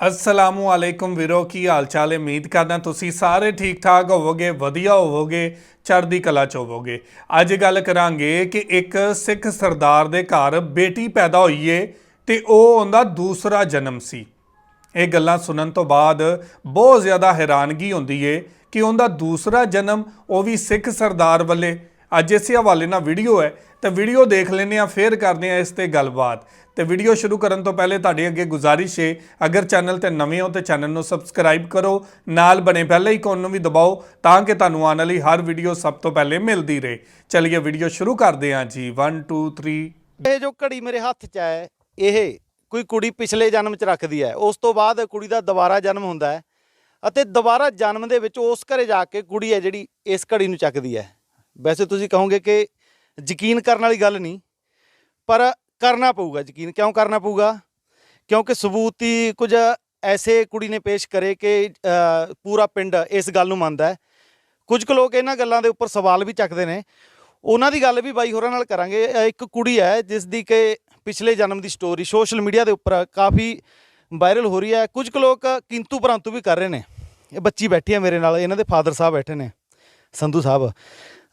ਅਸਲਾਮੁ ਅਲੈਕੁਮ ਵੀਰੋ, ਕੀ ਹਾਲ ਚਾਲ ਹੈ? ਉਮੀਦ ਕਰਦਾ ਤੁਸੀਂ ਸਾਰੇ ਠੀਕ ਠਾਕ ਹੋਵੋਗੇ, ਵਧੀਆ ਹੋਵੋਗੇ, ਚੜ੍ਹਦੀ ਕਲਾ ਚ ਹੋਵੋਗੇ। ਅੱਜ ਗੱਲ ਕਰਾਂਗੇ ਕਿ ਇੱਕ ਸਿੱਖ ਸਰਦਾਰ ਦੇ ਘਰ ਬੇਟੀ ਪੈਦਾ ਹੋਈ ਏ ਤੇ ਉਹ ਉਹਦਾ ਦੂਸਰਾ ਜਨਮ ਸੀ। ਇਹ ਗੱਲਾਂ ਸੁਣਨ ਤੋਂ ਬਾਅਦ ਬਹੁਤ ਜ਼ਿਆਦਾ ਹੈਰਾਨਗੀ ਹੁੰਦੀ ਏ ਕਿ ਉਹਦਾ ਦੂਸਰਾ ਜਨਮ ਉਹ ਵੀ ਸਿੱਖ ਸਰਦਾਰ ਵੱਲੇ ਅੱਜ ਇਸੇ ਹਵਾਲੇ ਨਾਲ ਵੀਡੀਓ ਹੈ, ਤਾਂ ਵੀਡੀਓ ਦੇਖ ਲੈਂਦੇ ਆ ਫੇਰ ਕਰਦੇ ਆ ਇਸ ਤੇ ਗੱਲਬਾਤ। ਤੇ ਵੀਡੀਓ ਸ਼ੁਰੂ ਕਰਨ ਤੋਂ ਪਹਿਲੇ ਤੁਹਾਡੇ ਅੱਗੇ ਗੁਜ਼ਾਰਿਸ਼ ਹੈ, ਅਗਰ ਚੈਨਲ ਤੇ ਨਵੇਂ ਹੋ ਤੇ ਚੈਨਲ ਨੂੰ ਸਬਸਕ੍ਰਾਈਬ ਕਰੋ, ਨਾਲ ਬਣੇ ਬੈਲ ਆਈਕਨ ਨੂੰ ਵੀ ਦਬਾਓ, ਤਾਂ ਕਿ ਤੁਹਾਨੂੰ ਆਉਣ ਵਾਲੀ ਹਰ ਵੀਡੀਓ ਸਭ ਤੋਂ ਪਹਿਲੇ ਮਿਲਦੀ ਰਹੇ। ਚਲਿਏ ਵੀਡੀਓ ਸ਼ੁਰੂ ਕਰਦੇ ਹਾਂ ਜੀ 1 2 3 ਇਹ ਜੋ ਘੜੀ ਮੇਰੇ ਹੱਥ 'ਚ ਹੈ, ਇਹ ਕੋਈ ਕੁੜੀ ਪਿਛਲੇ ਜਨਮ 'ਚ ਰੱਖਦੀ ਹੈ। ਉਸ ਤੋਂ ਬਾਅਦ ਕੁੜੀ ਦਾ ਦੁਬਾਰਾ ਜਨਮ ਹੁੰਦਾ ਹੈ, ਅਤੇ ਦੁਬਾਰਾ ਜਨਮ ਦੇ ਵਿੱਚ ਉਸ ਘਰੇ ਜਾ ਕੇ ਕੁੜੀ ਹੈ ਜਿਹੜੀ ਇਸ ਘੜੀ ਨੂੰ ਚੱਕਦੀ ਹੈ। ਵੈਸੇ ਤੁਸੀਂ ਕਹੋਗੇ ਕਿ ਯਕੀਨ ਕਰਨ ਵਾਲੀ ਗੱਲ ਨਹੀਂ, ਪਰ ਕਰਨਾ ਪਊਗਾ ਯਕੀਨ। ਕਿਉਂ ਕਰਨਾ ਪਊਗਾ? ਕਿਉਂਕਿ ਸਬੂਤ ਹੀ ਕੁਝ ਐਸੇ ਕੁੜੀ ਨੇ ਪੇਸ਼ ਕਰੇ ਕਿ ਪੂਰਾ ਪਿੰਡ ਇਸ ਗੱਲ ਨੂੰ ਮੰਨਦਾ ਹੈ। ਕੁਝ ਕੁ ਲੋਕ ਇਹਨਾਂ ਗੱਲਾਂ ਦੇ ਉੱਪਰ ਸਵਾਲ ਵੀ ਚੱਕਦੇ ਨੇ। ਉਹਨਾਂ ਦੀ ਗੱਲ ਵੀ ਬਾਈ ਹੋਰਾਂ ਨਾਲ ਕਰਾਂਗੇ। ਇੱਕ ਕੁੜੀ ਹੈ ਜਿਸ ਦੀ ਕਿ ਪਿਛਲੇ ਜਨਮ ਦੀ ਸਟੋਰੀ ਸੋਸ਼ਲ ਮੀਡੀਆ ਦੇ ਉੱਪਰ ਕਾਫੀ ਵਾਇਰਲ ਹੋ ਰਹੀ ਹੈ। ਕੁਝ ਕੁ ਲੋਕ ਕਿੰਤੂ ਪਰੰਤੂ ਵੀ ਕਰ ਰਹੇ ਨੇ। ਇਹ ਬੱਚੀ ਬੈਠੀ ਹੈ ਮੇਰੇ ਨਾਲ, ਇਹਨਾਂ ਦੇ ਫਾਦਰ ਸਾਹਿਬ ਬੈਠੇ ਨੇ, ਸੰਧੂ ਸਾਹਿਬ।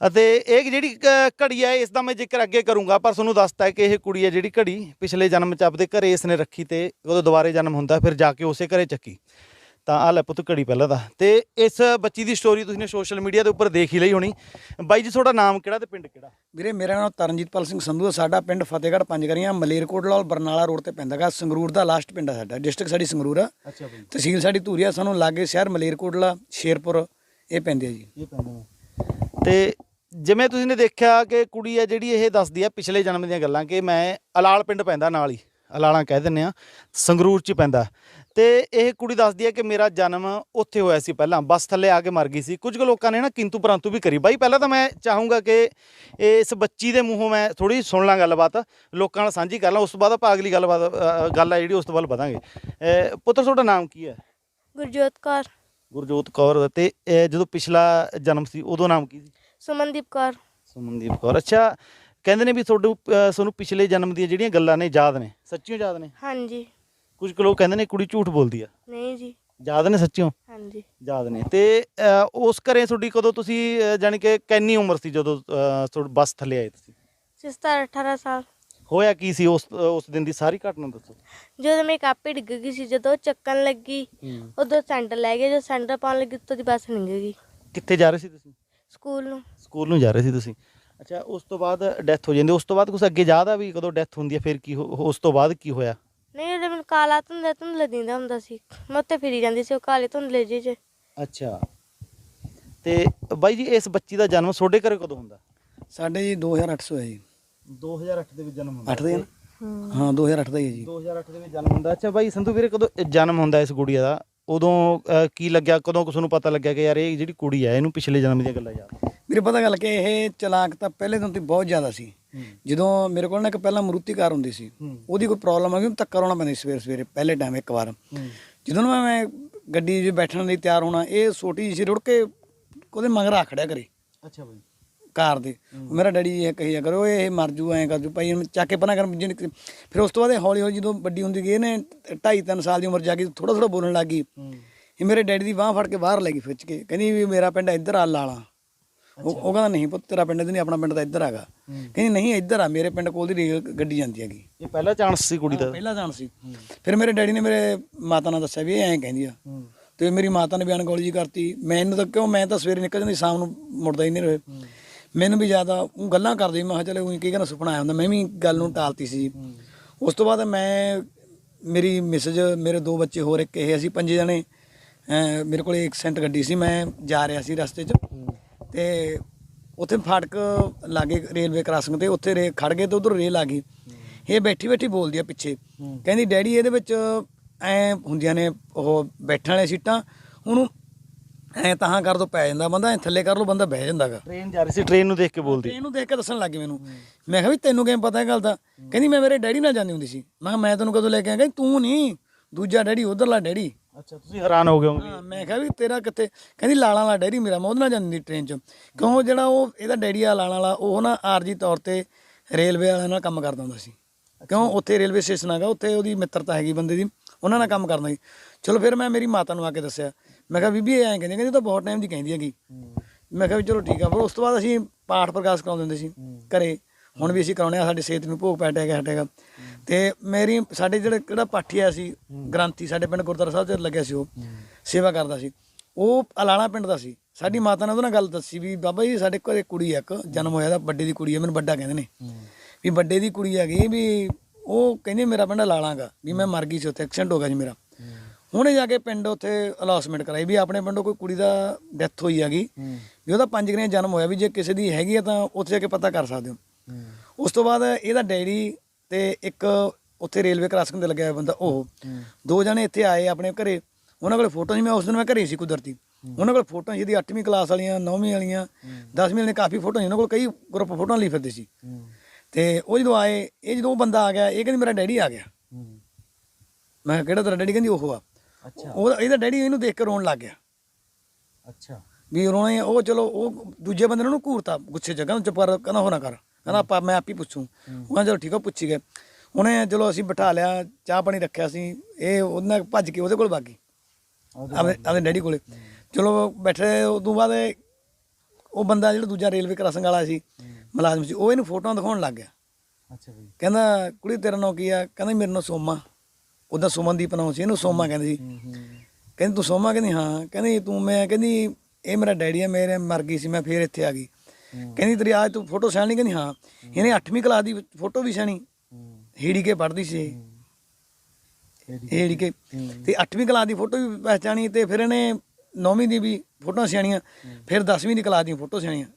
ਅਤੇ ਇਹ ਜਿਹੜੀ ਘੜੀ ਹੈ ਇਸ ਦਾ ਮੈਂ ਜ਼ਿਕਰ ਅੱਗੇ ਕਰੂੰਗਾ ਪਰ ਤੁਹਾਨੂੰ ਦੱਸਤਾ ਹੈ ਕਿ ਇਹ ਕੁੜੀ ਹੈ ਜਿਹੜੀ ਘੜੀ ਪਿਛਲੇ ਜਨਮ ਚ ਆਪਦੇ ਘਰੇ ਇਸ ਨੇ ਰੱਖੀ ਤੇ ਉਦੋਂ ਦੁਬਾਰੇ ਜਨਮ ਹੁੰਦਾ ਫਿਰ ਜਾ ਕੇ ਉਸੇ ਘਰੇ ਚੱਕੀ। ਤਾਂ ਆ ਲੈ ਪੁੱਤ ਘੜੀ ਪਹਿਲਾਂ ਦਾ। ਤੇ ਇਸ ਬੱਚੀ ਦੀ ਸਟੋਰੀ ਤੁਸੀਂ ਨੇ ਸੋਸ਼ਲ ਮੀਡੀਆ ਦੇ ਉੱਪਰ ਦੇਖ ਹੀ ਲਈ ਹੋਣੀ। ਬਾਈ ਜੀ ਤੁਹਾਡਾ ਨਾਮ ਕਿਹੜਾ ਤੇ ਪਿੰਡ ਕਿਹੜਾ? ਵੀਰੇ ਮੇਰਾ ਨਾਮ ਤਰਨਜੀਤਪਾਲ ਸਿੰਘ ਸੰਧੂ ਹੈ ਸਾਡਾ ਪਿੰਡ ਫਤਿਹਗੜ੍ਹ ਪੰਜਗਰੀਆਂ ਮਲੇਰਕੋਟਲਾ ਔਰ ਬਰਨਾਲਾ ਰੋਡ ਤੇ ਪੈਂਦਾ ਗਾ। ਸੰਗਰੂਰ ਦਾ ਲਾਸਟ ਪਿੰਡ ਆ ਸਾਡਾ। ਡਿਸਟ੍ਰਿਕਟ ਸਾਡੀ ਸੰਗਰੂਰ ਆ। ਅੱਛਾ ਬਾਈ। ਤਹਿਸੀਲ ਸਾਡੀ ਧੂਰੀਆ। ਸਾਨੂੰ ਲਾਗੇ ਸ਼ਹਿਰ ਮਲੇਰਕੋਟਲਾ ਸ਼ੇਰਪੁਰ ਇਹ ਪੈਂਦੇ ਆ ਜੀ। ਇਹ ਪੈਂਦਾ। ਤੇ ਜਿਵੇਂ ਤੁਸੀਂ ਨੇ ਦੇਖਿਆ ਕਿ ਕੁੜੀ ਹੈ ਜਿਹੜੀ ਇਹ ਦੱਸਦੀ ਹੈ ਪਿਛਲੇ ਜਨਮ ਦੀਆਂ ਗੱਲਾਂ ਕਿ ਮੈਂ ਅਲਾਲ ਪਿੰਡ ਪੈਂਦਾ ਨਾਲ ਹੀ ਅਲਾਲਾਂ ਕਹਿ ਦਿੰਨੇ ਆ ਸੰਗਰੂਰ ਚ ਪੈਂਦਾ। ਤੇ ਇਹ ਕੁੜੀ ਦੱਸਦੀ ਹੈ ਕਿ ਮੇਰਾ ਜਨਮ ਉੱਥੇ ਹੋਇਆ ਸੀ ਪਹਿਲਾਂ ਬੱਸ ਥੱਲੇ ਆ ਕੇ ਮਰ ਗਈ ਸੀ। ਕੁਝ ਕੁ ਲੋਕਾਂ ਨੇ ਨਾ ਕਿੰਤੂ ਪਰੰਤੂ ਵੀ ਕਰੀ। ਬਾਈ ਪਹਿਲਾਂ ਤਾਂ ਮੈਂ ਚਾਹੂੰਗਾ ਕਿ ਇਸ ਬੱਚੀ ਦੇ ਮੂੰਹੋਂ ਮੈਂ ਥੋੜੀ ਸੁਣ ਲਾਂ ਗੱਲਬਾਤ ਲੋਕਾਂ ਨਾਲ ਸਾਂਝੀ ਕਰ ਲਾਂ। ਉਸ ਤੋਂ ਬਾਅਦ ਆਪਾਂ ਅਗਲੀ ਗੱਲਬਾਤ ਗੱਲ ਹੈ ਜਿਹੜੀ ਉਸ ਤੋਂ ਬਾਅਦ ਵਧਾਂਗੇ। ਪੁੱਤਰ ਤੁਹਾਡਾ ਨਾਮ ਕੀ ਹੈ? ਗੁਰਜੋਤ ਕੌਰ। ਗੁਰਜੋਤ ਕੌਰ। ਤੇ ਇਹ ਜਦੋਂ ਪਿਛਲਾ ਜਨਮ ਸੀ ਉਦੋਂ ਨਾਮ ਕੀ ਸੀ? ਸੁਮਨਦੀਪ ਕੌਰ। ਸੁਮਨਦੀਪ ਕੌਰ। ਅੱਛਾ ਕਹਿੰਦੇ ਨੇ ਵੀ ਤੁਹਾਡੇ ਤੁਹਾਨੂੰ ਪਿਛਲੇ ਜਨਮ ਦੀਆਂ ਜਿਹੜੀਆਂ ਗੱਲਾਂ ਨੇ ਯਾਦ ਨੇ? ਸੱਚੀਓ ਯਾਦ ਨੇ? ਹਾਂਜੀ। ਕੁਝ ਕੁ ਲੋਕ ਕਹਿੰਦੇ ਨੇ ਕੁੜੀ ਝੂਠ ਬੋਲਦੀ ਆ। ਨਹੀਂ ਜੀ। ਯਾਦ ਨੇ ਸੱਚੀਓ? ਹਾਂਜੀ। ਯਾਦ ਨੇ। ਤੇ ਉਸ ਘਰੇ ਤੁਹਾਡੀ ਕਦੋਂ ਤੁਸੀਂ ਜਾਣੀ ਕਿ ਕਿੰਨੀ ਉਮਰ ਸੀ ਜਦੋਂ ਅਹ, ਤੁਹਾਡੇ ਬੱਸ ਥੱਲੇ ਆਏ ਤੁਸੀਂ? ਸਿਸਟਰ 18 ਸਾਲ। ਹੋਇਆ ਕੀ ਸੀ ਉਸ ਉਸ ਦਿਨ ਦੀ ਸਾਰੀ ਘਟਨਾ ਦੱਸੋ? ਜਦੋਂ ਮੇਰੀ ਕਾਪੀ ਡਿੱਗ ਗਈ ਸੀ ਜਦੋਂ ਚੱਕਣ ਲੱਗੀ ਉਦੋਂ ਸੈਂਟਰ ਲੈ ਗਏ ਜਦੋਂ ਸੈਂਟਰ ਪਾਉਣ ਲੱਗੀ ਉਦੋਂ ਦੀ ਬੱਸ ਨਿੰਗ ਗਈ। ਕਿੱਥੇ ਜਾ ਰਹੇ ਸੀ ਤੁਸੀਂ? ਸਕੂਲ ਨੂੰ। ਸਕੂਲ ਨੂੰ ਜਾ ਰਹੇ ਸੀ ਤੁਸੀਂ? ਅੱਛਾ ਉਸ ਤੋਂ ਬਾਅਦ ਡੈਥ ਹੋ ਜਾਂਦੀ ਉਸ ਤੋਂ ਬਾਅਦ ਕੁਝ ਅੱਗੇ ਆ ਵੀ ਕਦੋਂ ਡੈਥ ਹੁੰਦੀ ਹੈ ਫਿਰ ਕੀ ਹੋ- ਉਸ ਤੋਂ ਬਾਅਦ ਕੀ ਹੋਇਆ? ਨਹੀਂ ਉਦੋਂ ਮੈਨੂੰ ਕਾਲਾ ਧੁੰਦਲਾ ਧੁੰਦਲਾ ਦਿੰਦਾ ਹੁੰਦਾ ਸੀ। ਮੈਂ ਉੱਤੇ ਫਿਰੀ ਜਾਂਦੀ ਸੀ ਉਹ ਕਾਲੇ ਧੁੰਦਲੇ ਜਿਹੇ 'ਚ ਅੱਛਾ। ਤੇ ਬਾਈ ਜੀ ਇਸ ਬੱਚੀ ਦਾ ਜਨਮ ਤੁਹਾਡੇ ਘਰੇ ਕਦੋਂ ਹੁੰਦਾ? ਸਾਡੇ ਜੀ 2800 ਹੈ ਜੀ। 2008 ਦੇ ਵਿੱਚ ਜਨਮ 8 ਦੇ ਨਾ? ਹਾਂ। 2008 ਦਾ ਹੀ ਹੈ ਜੀ। 2008 ਦੇ ਵਿੱਚ ਜਨਮ ਹੁੰਦਾ। ਅੱਛਾ ਬਾਈ ਸੰਧੂ ਵੀਰੇ ਕਦੋਂ ਜਨਮ ਹੁੰਦਾ ਇਸ ਗੁੜੀਆ ਦਾ? ਉਦੋਂ ਕੀ ਲੱਗਿਆ? ਕਦੋਂ ਕੁ ਤੁਹਾਨੂੰ ਪਤਾ ਲੱਗਿਆ ਕਿ ਯਾਰ ਇਹ ਜਿਹੜੀ ਕੁੜੀ ਹੈ ਇਹਨੂੰ ਪਿਛਲੇ ਜਨਮ ਦੀਆਂ ਗੱਲਾਂ ਯਾਦ ਵੀਰੇ ਪਤਾ ਗੱਲ ਕਿ ਇਹ ਚਲਾਕ ਤਾਂ ਪਹਿਲੇ ਦਿਨ ਤੋਂ ਬਹੁਤ ਜ਼ਿਆਦਾ ਸੀ। ਜਦੋਂ ਮੇਰੇ ਕੋਲ ਨਾ ਇੱਕ ਪਹਿਲਾਂ ਮਰੂਤੀ ਕਾਰ ਹੁੰਦੀ ਸੀ ਉਹਦੀ ਕੋਈ ਪ੍ਰੋਬਲਮ ਆ ਗਈ ਧੱਕਾ ਲਾਉਣਾ ਪੈਂਦਾ ਸਵੇਰੇ ਸਵੇਰੇ ਪਹਿਲੇ ਟਾਈਮ ਇੱਕ ਵਾਰ। ਜਦੋਂ ਨਾ ਮੈਂ ਗੱਡੀ 'ਚ ਬੈਠਣ ਲਈ ਤਿਆਰ ਹੋਣਾ ਇਹ ਛੋਟੀ ਜਿਹੀ ਰੁੜ ਕੇ ਉਹਦੇ ਮਗਰ ਆ ਖੜਿਆ ਕਰੇ ਅੱਛਾ ਬਾਈ। ਕਾਰ ਦੇ। ਮੇਰਾ ਡੈਡੀ ਇਹ ਕਹੀਆ ਕਰੋ ਇਹ ਮਰ ਜੂ ਐਂ ਕਰ ਜੂ ਭਾਈ ਇਹਨੂੰ ਚੱਕ ਕੇ ਪਨਾ ਕਰ ਫਿਰ ਉਸ ਤੋਂ ਬਾਅਦ ਹੌਲੀ ਹੌਲੀ ਜਦੋਂ ਵੱਡੀ ਹੁੰਦੀ ਗਈ ਇਹਨੇ 2.5 3 ਸਾਲ ਦੀ ਉਮਰ ਜਾ ਕੇ ਥੋੜਾ ਥੋੜਾ ਬੋਲਣ ਲੱਗ ਗਈ। ਇਹ ਮੇਰੇ ਡੈਡੀ ਦੀ ਬਾਹ ਫੜ ਕੇ ਬਾਹਰ ਲੈ ਗਈ ਖਿੱਚ ਕੇ। ਕਹਿੰਦੀ ਵੀ ਮੇਰਾ ਪਿੰਡ ਇੱਧਰ ਆ ਲਾਲਾ। ਉਹ ਕਹਿੰਦਾ ਨਹੀਂ ਪੁੱਤ ਤੇਰਾ ਪਿੰਡ ਤੇ ਨਹੀਂ ਆਪਣਾ ਪਿੰਡ ਤਾਂ ਇੱਧਰ ਹੈਗਾ। ਕਹਿੰਦੀ ਨਹੀਂ ਇੱਧਰ ਆ ਮੇਰੇ ਪਿੰਡ ਕੋਲ ਦੀ ਰੇਲ ਗੱਡੀ ਜਾਂਦੀ ਹੈਗੀ। ਇਹ ਪਹਿਲਾ ਚਾਂਸ ਸੀ ਕੁੜੀ ਦਾ? ਪਹਿਲਾ ਜਾਣ ਸੀ। ਫਿਰ ਮੇਰੇ ਡੈਡੀ ਨੇ ਮੇਰੇ ਮਾਤਾ ਨਾਲ ਦੱਸਿਆ ਵੀ ਇਹ ਐਂ ਕਹਿੰਦੀ ਆ। ਤੇ ਮੇਰੀ ਮਾਤਾ ਨੇ ਬਿਆਨ ਗੋਲੀ ਜੀ ਕਰਤੀ। ਮੈਨੂੰ ਤਾਂ ਕਿਉਂ ਮੈਂ ਤਾਂ ਸਵੇਰੇ ਨਿਕਲ ਜਾਂਦੀ ਸ਼ਾਮ ਨੂੰ ਮੁੜਦਾ ਹੀ ਨਹੀਂ ਰਹੇ। ਮੈਨੂੰ ਵੀ ਜ਼ਿਆਦਾ ਉਹ ਗੱਲਾਂ ਕਰਦੀ ਮੈਂ ਕਿਹਾ ਚਲੇ ਉਹੀ ਕੀ ਕਹਿੰਦਾ ਸੁਪਨਾ ਆਇਆ ਹੁੰਦਾ ਮੈਂ ਵੀ ਗੱਲ ਨੂੰ ਟਾਲਤੀ ਸੀ। ਉਸ ਤੋਂ ਬਾਅਦ ਮੈਂ ਮੇਰੀ ਮਿਸਜ ਮੇਰੇ ਦੋ ਬੱਚੇ ਹੋਰ ਇੱਕ ਇਹ ਅਸੀਂ ਪੰਜੇ ਜਣੇ ਮੇਰੇ ਕੋਲ ਇੱਕ ਸੈਂਟ ਗੱਡੀ ਸੀ ਮੈਂ ਜਾ ਰਿਹਾ ਸੀ ਰਸਤੇ 'ਚ। ਤੇ ਉੱਥੇ ਫਾਟਕ ਲਾਗੇ ਰੇਲਵੇ ਕ੍ਰਾਸਿੰਗ ਤੇ ਉੱਥੇ ਰੇ ਖੜ ਗਏ ਤੇ ਉਧਰ ਰੇਲ ਆ ਗਈ। ਇਹ ਬੈਠੀ ਬੈਠੀ ਬੋਲਦੀ ਆ ਪਿੱਛੇ। ਕਹਿੰਦੀ ਡੈਡੀ ਇਹਦੇ ਵਿੱਚ ਐ ਹੁੰਦੀਆਂ ਨੇ ਉਹ ਬੈਠਣ ਵਾਲੀਆਂ ਸੀਟਾਂ ਉਹਨੂੰ ਐ ਤਾਂ ਕਰ ਦੋ ਪੈ ਜਾਂਦਾ ਬੰਦਾ ਐ ਥੱਲੇ ਕਰ ਲੋ ਬੰਦਾ ਬਹਿ ਜਾਂਦਾਗਾ। ਟ੍ਰੇਨ ਜਾ ਰਹੀ ਸੀ ਟ੍ਰੇਨ ਨੂੰ ਦੇਖ ਕੇ ਬੋਲਦੀ। ਇਹਨੂੰ ਦੇਖ ਕੇ ਦੱਸਣ ਲੱਗੀ ਮੈਨੂੰ। ਮੈਂ ਕਿਹਾ ਵੀ ਤੈਨੂੰ ਕਿਵੇਂ ਪਤਾ ਇਹ ਗੱਲ ਦਾ? ਕਹਿੰਦੀ ਮੈਂ ਮੇਰੇ ਡੈਡੀ ਨਾਲ ਜਾਂਦੀ ਹੁੰਦੀ ਸੀ। ਮੈਂ ਕਿਹਾ ਮੈਂ ਤੈਨੂੰ ਕਦੋਂ ਲੈ ਕੇ ਆਇਆ? ਕਹਿੰਦੀ ਤੂੰ ਨਹੀਂ ਦੂਜਾ ਡੈਡੀ ਉਧਰਲਾ ਡੈਡੀ। ਅੱਛਾ ਤੁਸੀਂ ਹੈਰਾਨ ਹੋ ਗਏ ਹੋਗੇ ਹਾਂ ਮੈਂ ਕਿਹਾ ਵੀ ਤੇਰਾ ਕਿੱਥੇ? ਕਹਿੰਦੀ ਲਾਲਾਂ ਵਾਲਾ ਡੈਡੀ ਮੇਰਾ ਮੈਂ ਉਹਦੇ ਨਾਲ ਜਾਂਦੀ ਟ੍ਰੇਨ 'ਚ। ਕਿਉਂ ਜਿਹੜਾ ਉਹ ਇਹਦਾ ਡੈਡੀ ਆ ਲਾਲਾਂ ਵਾਲਾ ਉਹ ਨਾ ਆਰਜੀ ਤੌਰ ਤੇ ਰੇਲਵੇ ਵਾਲਿਆਂ ਨਾਲ ਕੰਮ ਕਰਦਾ ਹੁੰਦਾ ਸੀ। ਕਿਉਂ? ਉੱਥੇ ਰੇਲਵੇ ਸਟੇਸ਼ਨ ਹੈਗਾ ਉੱਥੇ ਉਹਦੀ ਮਿੱਤਰਤਾ ਹੈਗੀ ਬੰਦੇ ਦੀ ਉਹਨਾਂ ਨਾਲ ਕੰਮ ਕਰਨਾ ਸੀ। ਚਲੋ ਫਿਰ ਮੈਂ ਮੇਰੀ ਮਾਤਾ ਨੂੰ ਆ ਕੇ ਦੱਸਿਆ। ਮੈਂ ਕਿਹਾ, ਬੀਬੀ ਐਂ ਕਹਿੰਦੀ ਕਹਿੰਦੀ ਤਾਂ ਬਹੁਤ ਟਾਈਮ ਦੀ ਕਹਿੰਦੀ ਹੈਗੀ। ਮੈਂ ਕਿਹਾ ਵੀ ਚਲੋ ਠੀਕ ਆ, ਫਿਰ ਉਸ ਤੋਂ ਬਾਅਦ ਅਸੀਂ ਪਾਠ ਪ੍ਰਕਾਸ਼ ਕਰਾਉਂਦੇ ਹੁੰਦੇ ਸੀ ਘਰੇ। ਹੁਣ ਵੀ ਅਸੀਂ ਕਰਾਉਣੇ ਆ, ਸਾਡੇ ਸਿਹਤ ਨੂੰ ਭੋਗ ਪੈਟ ਹੈਗਾ ਹਟੇਗਾ ਤੇ ਮੇਰੀ, ਸਾਡੇ ਜਿਹੜਾ ਕਿਹੜਾ ਪਾਠੀ ਆ ਸੀ, ਗ੍ਰੰਥੀ, ਸਾਡੇ ਪਿੰਡ ਗੁਰਦੁਆਰਾ ਸਾਹਿਬ ਤੇ ਲੱਗਿਆ ਸੀ ਉਹ, ਸੇਵਾ ਕਰਦਾ ਸੀ। ਉਹ ਅਲਾਣਾ ਪਿੰਡ ਦਾ ਸੀ। ਸਾਡੀ ਮਾਤਾ ਨੇ ਉਹਦੇ ਨਾਲ ਗੱਲ ਦੱਸੀ ਵੀ, ਬਾਬਾ ਜੀ, ਸਾਡੇ ਘਰੇ ਕੁੜੀ ਆ ਇੱਕ, ਜਨਮ ਹੋਇਆ ਦਾ ਵੱਡੇ ਦੀ ਕੁੜੀ ਆ, ਮੈਨੂੰ ਵੱਡਾ ਕਹਿੰਦੇ ਨੇ। ਵੀ ਵੱਡੇ ਦੀ ਕੁੜੀ ਹੈਗੀ ਵੀ ਉਹ ਕਹਿੰਦੇ, ਮੇਰਾ ਪਿੰਡ ਲਾਲਾਂਗਾ ਵੀ ਮੈਂ ਮਰ ਗਈ ਸੀ ਉੱਥੇ, ਐਕਸੀਡੈਂਟ ਹੋ ਗਿਆ ਜੀ ਮੇਰਾ। ਹੁਣੇ ਜਾ ਕੇ ਪਿੰਡ ਉੱਥੇ ਅਲਾਸਮੈਂਟ ਕਰਾਈ ਵੀ ਆਪਣੇ ਪਿੰਡੋਂ ਕੋਈ ਕੁੜੀ ਦਾ ਡੈਥ ਹੋਈ ਹੈਗੀ ਵੀ ਉਹਦਾ ਪੰਜ ਗਰੇ ਜਨਮ ਹੋਇਆ ਵੀ ਜੇ ਕਿਸੇ ਦੀ ਹੈਗੀ ਆ ਤਾਂ ਉੱਥੇ ਜਾ ਕੇ ਪਤਾ ਕਰ ਸਕਦੇ ਹੋ। ਉਸ ਤੋਂ ਬਾਅਦ ਇਹਦਾ ਡੈਡੀ ਤੇ ਇੱਕ ਉੱਥੇ ਰੇਲਵੇ ਕ੍ਰਾਸਿੰਗ ਤੇ ਲੱਗਿਆ ਹੋਇਆ ਬੰਦਾ ਉਹ ਦੋ ਜਣੇ ਇੱਥੇ ਆਏ ਆਪਣੇ ਘਰੇ ਉਹਨਾਂ ਕੋਲ ਫੋਟੋ ਸੀ ਮੈਂ ਉਸ ਦਿਨ ਮੈਂ ਘਰੇ ਸੀ ਕੁਦਰਤੀ। ਉਹਨਾਂ ਕੋਲ ਫੋਟੋ ਜਿਹਦੀ 8ਵੀਂ ਕਲਾਸ ਵਾਲੀਆਂ 9ਵੀਂ ਵਾਲੀਆਂ 10ਵੀਂ ਵਾਲੀਆਂ ਕਾਫੀ ਫੋਟੋ ਸੀ ਉਹਨਾਂ ਕੋਲ ਕਈ ਗਰੁੱਪ ਫੋਟੋਆਂ ਲਈ ਫਿਰਦੇ ਸੀ। ਤੇ ਉਹ ਜਦੋਂ ਆਏ ਇਹ ਜਦੋਂ ਬੰਦਾ ਆ ਗਿਆ ਇਹ ਕਹਿੰਦੀ ਮੇਰਾ ਡੈਡੀ ਆ ਗਿਆ। ਮੈਂ ਕਿਹਾ ਕਿਹੜਾ ਤੇਰਾ ਡੈਡੀ? ਕਹਿੰਦੀ ਉਹ ਆ। ਅੱਛਾ। ਉਹ ਇਹਦਾ ਡੈਡੀ ਇਹਨੂੰ ਦੇਖ ਕੇ ਰੋਣ ਲੱਗ ਗਿਆ। ਅੱਛਾ। ਵੀ ਰੋਣਾ ਉਹ ਚਲੋ ਉਹ ਦੂਜੇ ਬੰਦੇ ਨੇ ਘੂਰਤਾ ਗੁੱਸੇ ਜਗ੍ਹਾ ਨੂੰ ਚੁੱਪ ਕਰ ਕਹਿੰਦਾ ਹੋ ਨਾ ਕਰ। ਕਹਿੰਦਾ ਆਪਾਂ ਮੈਂ ਆਪ ਹੀ ਪੁੱਛੂ। ਉਹ ਕਹਿੰਦਾ ਚਲੋ ਠੀਕ ਆ ਪੁੱਛੀ ਗਏ। ਉਹਨੇ ਚਲੋ ਅਸੀਂ ਬਿਠਾ ਲਿਆ ਚਾਹ ਪਾਣੀ ਰੱਖਿਆ ਸੀ। ਇਹ ਉਹਨਾਂ ਭੱਜ ਕੇ ਉਹਦੇ ਕੋਲ ਵਗ ਗਈ। ਆਪਣੇ ਡੈਡੀ ਕੋਲੇ। ਚਲੋ ਬੈਠੇ ਉਦੋਂ ਬਾਅਦ ਇਹ- ਉਹ ਬੰਦਾ ਜਿਹੜਾ ਦੂਜਾ ਰੇਲਵੇ ਕ੍ਰਾਸਿੰਗ ਵਾਲਾ ਸੀ ਮੁਲਾਜ਼ਮ ਸੀ ਉਹ ਇਹਨੂੰ ਫੋਟੋਆਂ ਦਿਖਾਉਣ ਲੱਗ ਗਿਆ। ਅੱਛਾ ਬਈ ਕਹਿੰਦਾ ਕੁੜੀ ਤੇਰਾ ਨਾਂ ਕੀ ਆ? ਕਹਿੰਦਾ ਮੇਰੇ ਨਾਂ ਸੋਮਾ। ਉਹਦਾ ਸੁਮਨਦੀਪ ਨਾਂ ਸੀ ਇਹਨੂੰ ਸੋਮਾ ਕਹਿੰਦੇ ਸੀ। ਕਹਿੰਦੀ ਤੂੰ ਸੋਮਾ ਕਹਿੰਦੀ ਹਾਂ। ਕਹਿੰਦੀ ਤੂੰ ਮੈਂ ਕਹਿੰਦੀ ਇਹ ਮੇਰਾ ਡੈਡੀ ਆ ਮੇਰੇ ਮਰ ਗਈ ਸੀ ਮੈਂ ਫੇਰ ਇੱਥੇ ਆ ਗਈ। ਕਹਿੰਦੀ ਤੇਰੀ ਆਜ ਤੂੰ ਫੋਟੋ ਸਿਆਣੀ ਕਹਿੰਦੀ ਹਾਂ। ਇਹਨੇ 8ਵੀਂ ਕਲਾਸ ਦੀ ਫੋਟੋ ਵੀ ਸਿਆਣੀ ਹੀੜੀ ਕੇ ਪੜ੍ਹਦੀ ਸੀ। ਹੀੜੀ ਕੇ। ਤੇ 8ਵੀਂ ਕਲਾਸ ਦੀ ਫੋਟੋ ਵੀ ਪਹਿਚਾਣੀ ਤੇ ਫਿਰ ਇਹਨੇ 9ਵੀਂ ਦੀ ਵੀ ਫੋਟੋਆਂ ਸਿਆਣੀਆਂ ਫਿਰ 10ਵੀਂ ਦੀ ਕਲਾਸ ਦੀਆਂ ਫੋਟੋ ਸਿਆਣੀਆਂ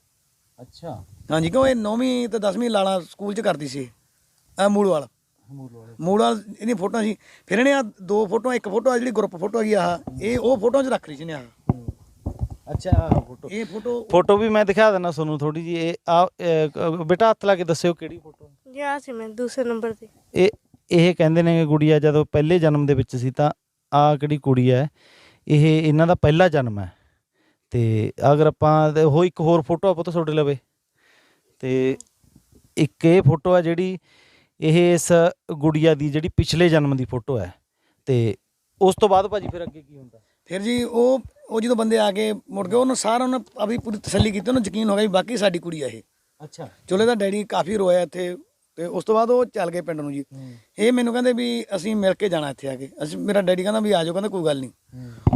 ਅੱਛਾ। ਹਾਂਜੀ ਕਿਉਂ ਇਹ 9ਵੀਂ ਤੇ 10ਵੀਂ ਲਾਲਾ ਸਕੂਲ 'ਚ ਕਰਦੀ ਸੀ। ਆ ਮੂਲ ਵਾਲਾ। ਮੂਲ ਇਹਦੀਆਂ ਫੋਟੋਆਂ ਸੀ। ਫਿਰ ਇਹਨੇ ਆ ਦੋ ਫੋਟੋਆਂ ਇੱਕ ਫੋਟੋ ਆ ਜਿਹੜੀ ਗਰੁੱਪ ਫੋਟੋ ਹੈਗੀ ਆਹ ਇਹ ਉਹ ਫੋਟੋਆਂ 'ਚ ਰੱਖ ਲਈ ਸੀ ਨੇ ਆਹ। ਅੱਛਾ ਆਹ ਫੋਟੋ। ਇਹ ਫੋਟੋ ਫੋਟੋ ਵੀ ਮੈਂ ਦਿਖਾ ਦਿੰਦਾ ਤੁਹਾਨੂੰ ਥੋੜੀ ਜੀ ਇਹ ਆ ਬੇਟਾ ਹੱਥ ਲਾ ਕੇ ਦੱਸਿਓ ਕਿਹੜੀ ਫੋਟੋ ਜੀ ਆ ਸੀ ਮੈਂ ਦੂਸਰੇ ਨੰਬਰ ਤੇ। ਇਹ ਇਹ ਕਹਿੰਦੇ ਨੇ ਕਿ ਗੁੜੀਆ ਜਦੋਂ ਪਹਿਲੇ ਜਨਮ ਦੇ ਵਿੱਚ ਸੀ ਤਾਂ ਆ ਕਿਹੜੀ ਕੁੜੀ ਹੈ? ਇਹ ਇਹਨਾਂ ਦਾ ਪਹਿਲਾ ਜਨਮ ਹੈ। ਤੇ ਅਗਰ ਆਪਾਂ ਉਹ ਇੱਕ ਹੋਰ ਫੋਟੋ ਆਪਾਂ ਤਾਂ ਤੁਹਾਡੇ ਲਵੇ। ਤੇ ਇੱਕ ਇਹ ਫੋਟੋ ਹੈ ਜਿਹੜੀ ਇਹ ਇਸ ਗੁੜੀਆ ਦੀ ਜਿਹੜੀ ਪਿਛਲੇ ਜਨਮ ਦੀ ਫੋਟੋ ਹੈ। ਤੇ ਉਸ ਤੋਂ ਬਾਅਦ ਭਾਜੀ ਫਿਰ ਅੱਗੇ ਕੀ ਹੁੰਦਾ? ਫਿਰ ਜੀ ਉਹ ਉਹ ਜਦੋਂ ਬੰਦੇ ਆ ਕੇ ਮੁੜ ਗਏ ਉਹਨੂੰ ਸਾਰਾ ਉਹਨੇ ਆਪਣੀ ਪੂਰੀ ਤਸੱਲੀ ਕੀਤੀ ਉਹਨੂੰ ਯਕੀਨ ਹੋ ਗਿਆ ਵੀ ਬਾਕੀ ਸਾਡੀ ਕੁੜੀ ਆ ਇਹ। ਅੱਛਾ। ਚਲੋ ਇਹਦਾ ਡੈਡੀ ਕਾਫੀ ਰੋਇਆ ਇੱਥੇ ਤੇ ਉਸ ਤੋਂ ਬਾਅਦ ਉਹ ਚੱਲ ਗਏ ਪਿੰਡ ਨੂੰ ਜੀ। ਇਹ ਮੈਨੂੰ ਕਹਿੰਦੇ ਵੀ ਅਸੀਂ ਮਿਲ ਕੇ ਜਾਣਾ ਇੱਥੇ ਆ ਕੇ। ਅਸੀਂ ਮੇਰਾ ਡੈਡੀ ਕਹਿੰਦਾ ਵੀ ਆ ਜਾਓ ਕਹਿੰਦਾ ਕੋਈ ਗੱਲ ਨਹੀਂ।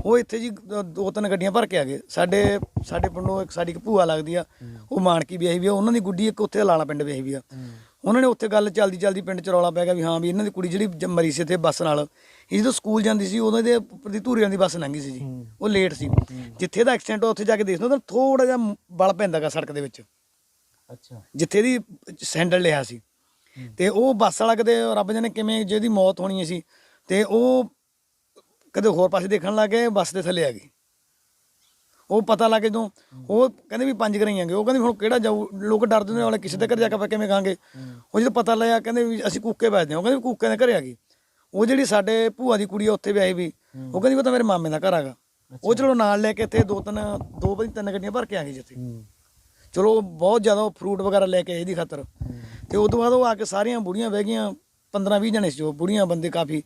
ਉਹ ਇੱਥੇ ਜੀ ਦ- ਦੋ ਤਿੰਨ ਗੱਡੀਆਂ ਭਰ ਕੇ ਆ ਗਏ। ਸਾਡੇ ਸਾਡੇ ਪਿੰਡੋਂ ਇੱਕ ਸਾਡੀ ਇੱਕ ਭੂਆ ਲੱਗਦੀ ਆ। ਉਹ ਮਾਨਕੀ ਵਿਆਹੀ ਵੀ ਆ ਉਹਨਾਂ ਦੀ ਗੁੱਡੀ ਇੱਕ ਉੱਥੇ ਲਾਲਾ ਪਿੰਡ ਵਿਆਹੀ ਵੀ ਆ। ਉਹਨਾਂ ਨੇ ਉੱਥੇ ਗੱਲ ਚੱਲਦੀ ਚੱਲਦੀ ਪਿੰਡ ਚ ਰੌਲਾ ਪੈ ਗਿਆ ਵੀ ਹਾਂ ਵੀ ਇਹਨਾਂ ਦੀ ਕੁੜੀ ਜਿਹੜੀ ਜ- ਮਰੀ ਸੀ ਇੱਥੇ ਬੱਸ ਨਾਲ ਇਹ ਜਦੋਂ ਸਕੂਲ ਜਾਂਦੀ ਸੀ ਉਦੋਂ ਦੇ ਉੱਪਰ ਦੀ ਧੂਰੀਆਂ ਦੀ ਬੱਸ ਲੰਘੀ ਸੀ ਜੀ। ਉਹ ਲੇਟ ਸੀ। ਜਿੱਥੇ ਦਾ ਐਕਸੀਡੈਂਟ ਉੱਥੇ ਜਾ ਕੇ ਦੇਖਦੇ ਤਾਂ ਥੋੜਾ ਜਿਹਾ ਬਲ ਪੈਂਦਾਗਾ ਸੜਕ ਦੇ ਵਿੱਚ। ਅੱਛਾ। ਜਿੱਥੇ ਦੀ ਸੈਂਡਲ ਲਿਆ ਸੀ। ਤੇ ਉਹ ਬੱਸ ਵਾਲਾ ਕਦੇ ਰੱਬ ਜਾਣੇ ਕਿਵੇਂ ਜਿਹਦੀ ਮੌਤ ਹੋਣੀ ਸੀ ਤੇ ਉਹ ਕਦੇ ਹੋਰ ਪਾਸੇ ਦੇਖਣ ਲੱਗ ਗਏ ਬੱਸ ਦੇ ਥੱਲੇ ਆ ਗਈ। ਉਹ ਪਤਾ ਲੱਗ ਜਦੋਂ ਉਹ ਕਹਿੰਦੇ ਵੀ ਪੰਜ ਘਰੇ ਗਏ ਉਹ ਕਹਿੰਦੇ ਹੁਣ ਕਿਹੜਾ ਜਾਊ? ਲੋਕ ਡਰਦੇ ਨੇ ਵਾਲੇ, ਕਿਸੇ ਦੇ ਘਰ ਜਾ ਕੇ ਆਪਾਂ ਕਿਵੇਂ ਖਾਂਗੇ ਉਹ ਜਦੋਂ ਪਤਾ ਲੱਗਿਆ, ਕਹਿੰਦੇ ਵੀ ਅਸੀਂ ਕੁੱਕੇ ਵੱਜਦੇ ਹਾਂ। ਉਹ ਕਹਿੰਦੇ ਵੀ ਕੂਕੇ ਦੇ ਘਰੇ ਆ ਗਈ। ਉਹ ਜਿਹੜੀ ਸਾਡੇ ਭੂਆ ਦੀ ਕੁੜੀ ਆ, ਉੱਥੇ ਵੀ ਆਈ ਵੀ। ਉਹ ਕਹਿੰਦੀ ਉਹ ਤਾਂ ਮੇਰੇ ਮਾਮੇ ਦਾ ਘਰ ਹੈਗਾ। ਉਹ ਚਲੋ ਨਾਲ ਲੈ ਕੇ ਇੱਥੇ ਦੋ ਤਿੰਨ, ਦੋ ਵਾਰੀ ਤਿੰਨ ਗੱਡੀਆਂ ਭਰ ਕੇ ਆ ਗਈ ਜਿੱਥੇ। ਚਲੋ ਬਹੁਤ ਜ਼ਿਆਦਾ ਫਰੂਟ ਵਗੈਰਾ ਲੈ ਕੇ ਆਏ ਇਹਦੀ ਖਾਤਰ। ਤੇ ਉਸ ਤੋਂ ਬਾਅਦ ਉਹ ਆ ਕੇ ਸਾਰੀਆਂ ਬੁੜੀਆਂ ਬਹਿ ਗਈਆਂ 15 20 ਜਣੇ ਸੀ ਉਹ। ਬੁੜੀਆਂ ਬੰਦੇ ਕਾਫੀ।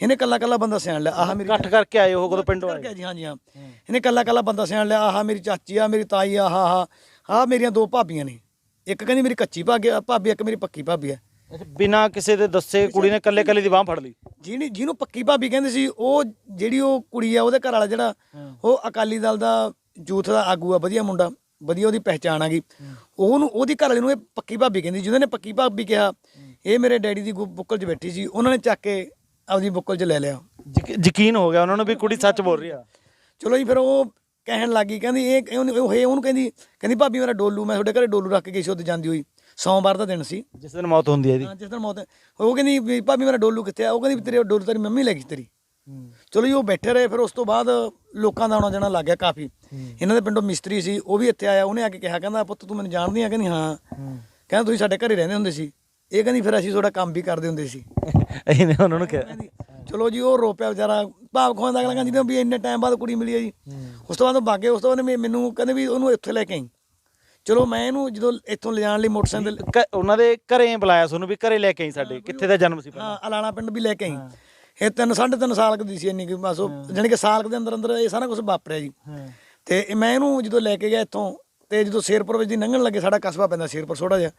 ਇਹਨੇ ਕੱਲਾ ਕੱਲਾ ਬੰਦਾ ਸਿਆਣ ਲਿਆ ਆਹ ਮੇਰੀ ਇਕੱਠ ਕਰਕੇ ਆਏ ਉਹ ਕਦੋਂ ਪਿੰਡੋਂ ਕਰਕੇ ਜੀ ਹਾਂਜੀ ਹਾਂ। ਇਹਨੇ ਕੱਲਾ ਕੱਲਾ ਬੰਦਾ ਸਿਆਣ ਲਿਆ ਆਹ ਮੇਰੀ ਚਾਚੀ ਆ ਮੇਰੀ ਤਾਈ ਆ ਆਹ ਆਹ ਆਹ ਮੇਰੀਆਂ ਦੋ ਭਾਬੀਆਂ ਨੇ। ਇੱਕ ਕਹਿੰਦੀ ਮੇਰੀ ਕੱਚੀ ਭਾਗੀ ਭਾਬੀ ਇੱਕ ਮੇਰੀ ਪੱਕੀ ਭਾਬੀ ਆ। ਬਿਨਾ ਕਿਸੇ ਦੇ ਦੱਸੇ ਕੁੜੀ ਨੇ ਇਕੱਲੇ ਇਕੱਲੇ ਦੀ ਬਾਹ ਫੜ ਲਈ? ਜਿਹਨੇ ਜਿਹਨੂੰ ਪੱਕੀ ਭਾਬੀ ਕਹਿੰਦੇ ਸੀ ਉਹ ਜਿਹੜੀ ਉਹ ਕੁੜੀ ਆ ਉਹਦੇ ਘਰ ਵਾਲਾ ਜਿਹੜਾ ਉਹ ਅਕਾਲੀ ਦਲ ਦਾ ਯੂਥ ਦਾ ਆਗੂ ਆ ਵਧੀਆ ਮੁੰਡਾ ਵਧੀਆ ਉਹਦੀ ਪਹਿਚਾਣ ਆ ਗਈ। ਉਹਨੂੰ ਉਹਦੀ ਘਰ ਵਾਲੇ ਨੂੰ ਇਹ ਪੱਕੀ ਭਾਬੀ ਕਹਿੰਦੀ ਜਿਹਨਾਂ ਨੇ ਪੱਕੀ ਭਾਬੀ ਕਿਹਾ ਇਹ ਮੇਰੇ ਡੈਡੀ ਦੀ ਬੁੱਕਲ 'ਚ ਬੈਠੀ ਸੀ ਉਹਨਾਂ ਨੇ ਚੱਕ ਕੇ ਆਪਦੀ ਬੁੱਕਲ 'ਚ ਲੈ ਲਿਆ। ਯਕੀ- ਯਕੀਨ ਹੋ ਗਿਆ ਉਹਨਾਂ ਨੂੰ ਵੀ ਕੁੜੀ ਸੱਚ ਬੋਲ ਰਹੀ ਆ। ਚਲੋ ਜੀ ਫਿਰ ਉਹ ਕਹਿਣ ਲੱਗੀ ਕਹਿੰਦੀ ਇਹ ਉਹਨੂੰ ਉਹ ਇਹ ਉਹਨੂੰ ਕਹਿੰਦੀ ਕਹਿੰਦੀ ਭਾਬੀ ਮੇਰਾ ਡੋਲੂ ਮੈਂ ਤੁਹਾਡੇ ਘਰੇ ਡੋਲੂ ਰੱਖ ਕੇ ਗਈ ਸੀ ਉੱਥੇ ਜਾਂਦੀ ਹੋਈ। ਸੋਮਵਾਰ ਦਾ ਦਿਨ ਸੀ। ਜਿਸ ਦਿਨ ਮੌਤ ਹੁੰਦੀ ਹੈ ਇਹਦੀ। ਹਾਂ ਜਿਸ ਦਿਨ ਮੌਤ ਉਹ ਕਹਿੰਦੀ ਵੀ ਭਾਬੀ ਮੇਰਾ ਡੋਲੂ ਕਿੱਥੇ ਆ? ਉਹ ਕਹਿੰਦੀ ਵੀ ਤੇਰੇ ਡੋਲੂ ਤੇਰੀ ਮੰਮੀ ਲੈ ਗਈ ਸੀ ਤੇਰੀ ਚਲੋ ਜੀ ਉਹ ਬੈਠੇ ਰਹੇ। ਫਿਰ ਉਸ ਤੋਂ ਬਾਅਦ ਲੋਕਾਂ ਦਾ ਆਉਣਾ ਜਾਣਾ ਲੱਗ ਗਿਆ ਕਾਫੀ। ਇਹਨਾਂ ਦੇ ਪਿੰਡੋਂ ਮਿਸਤਰੀ ਸੀ ਉਹ ਵੀ ਇੱਥੇ ਆਇਆ। ਉਹਨੇ ਆ ਕੇ ਕਿਹਾ ਕਹਿੰਦਾ ਪੁੱਤ ਤੂੰ ਮੈਨੂੰ ਜਾਣਦੀ ਆ ਕਹਿੰਦੀ ਹਾਂ। ਕਹਿੰਦਾ ਤੁਸੀਂ ਸਾਡੇ ਘਰੇ ਰਹਿੰਦੇ ਹੁੰਦੇ ਸੀ। ਇਹ ਕਹਿੰਦੀ ਫਿਰ ਅਸੀਂ ਤੁਹਾਡਾ ਕੰਮ ਵੀ ਕਰਦੇ ਹੁੰਦੇ ਸੀ। ਇਹਨੇ ਉਹਨਾਂ ਨੂੰ ਕਿਹਾ। ਚਲੋ ਜੀ ਉਹ ਰੋਪਿਆ ਵਿਚਾਰਾ ਭਾਵ ਖਵਾਉਂਦਾ ਅਗਲਾ ਕਹਿੰਦੀ ਵੀ ਇੰਨੇ ਟਾਈਮ ਬਾਅਦ ਕੁੜੀ ਮਿਲੀ ਆ ਜੀ। ਉਸ ਤੋਂ ਬਾਅਦ ਉਹ ਬਾਗੇ ਉਸ ਤੋਂ ਬਾਅਦ ਮੈਨੂੰ ਕਹਿੰਦੇ ਵੀ ਉਹਨੂੰ ਇੱਥੇ ਲੈ ਕੇ ਆਈ। ਚਲੋ ਮੈਂ ਇਹਨੂੰ ਜਦੋਂ ਇੱਥੋਂ ਲਿਜਾਣ ਲਈ ਮੋਟਰਸਾਈਕਲ ਉਹਨਾਂ ਦੇ ਘਰੇ ਬੁਲਾਇਆ ਤੁਹਾਨੂੰ ਵੀ ਘਰੇ ਲੈ ਕੇ ਆਈ ਸਾਡੇ। ਕਿੱਥੇ ਦਾ ਜਨਮ ਸੀ ਹਾਂ ਅਲਾਣਾ ਪਿੰਡ ਵੀ ਲੈ ਕੇ ਆਈ। ਇਹ ਤਿੰਨ ਸਾਢੇ ਤਿੰਨ ਸਾਲ ਕੁ ਦੀ ਸੀ ਇੰਨੀ ਕਿ ਬਸ ਉਹ ਜਾਣੀ ਕਿ ਸਾਲ ਦੇ ਅੰਦਰ ਅੰਦਰ ਇਹ ਸਾਰਾ ਕੁਝ ਵਾਪਰਿਆ ਜੀ। ਹਾਂ। ਤੇ ਮੈਂ ਇਹਨੂੰ ਜਦੋਂ ਲੈ ਕੇ ਗਿਆ ਇੱਥੋਂ ਤੇ ਜਦੋਂ ਸ਼ੇਰਪੁਰ ਵਿੱਚ ਦੀ ਲੰਘਣ ਲੱਗੇ ਸਾਡਾ ਕਸਬਾ ਪੈਂਦਾ ਸ਼ੇਰਪੁਰ ਛੋਟਾ ਜਿਹਾ।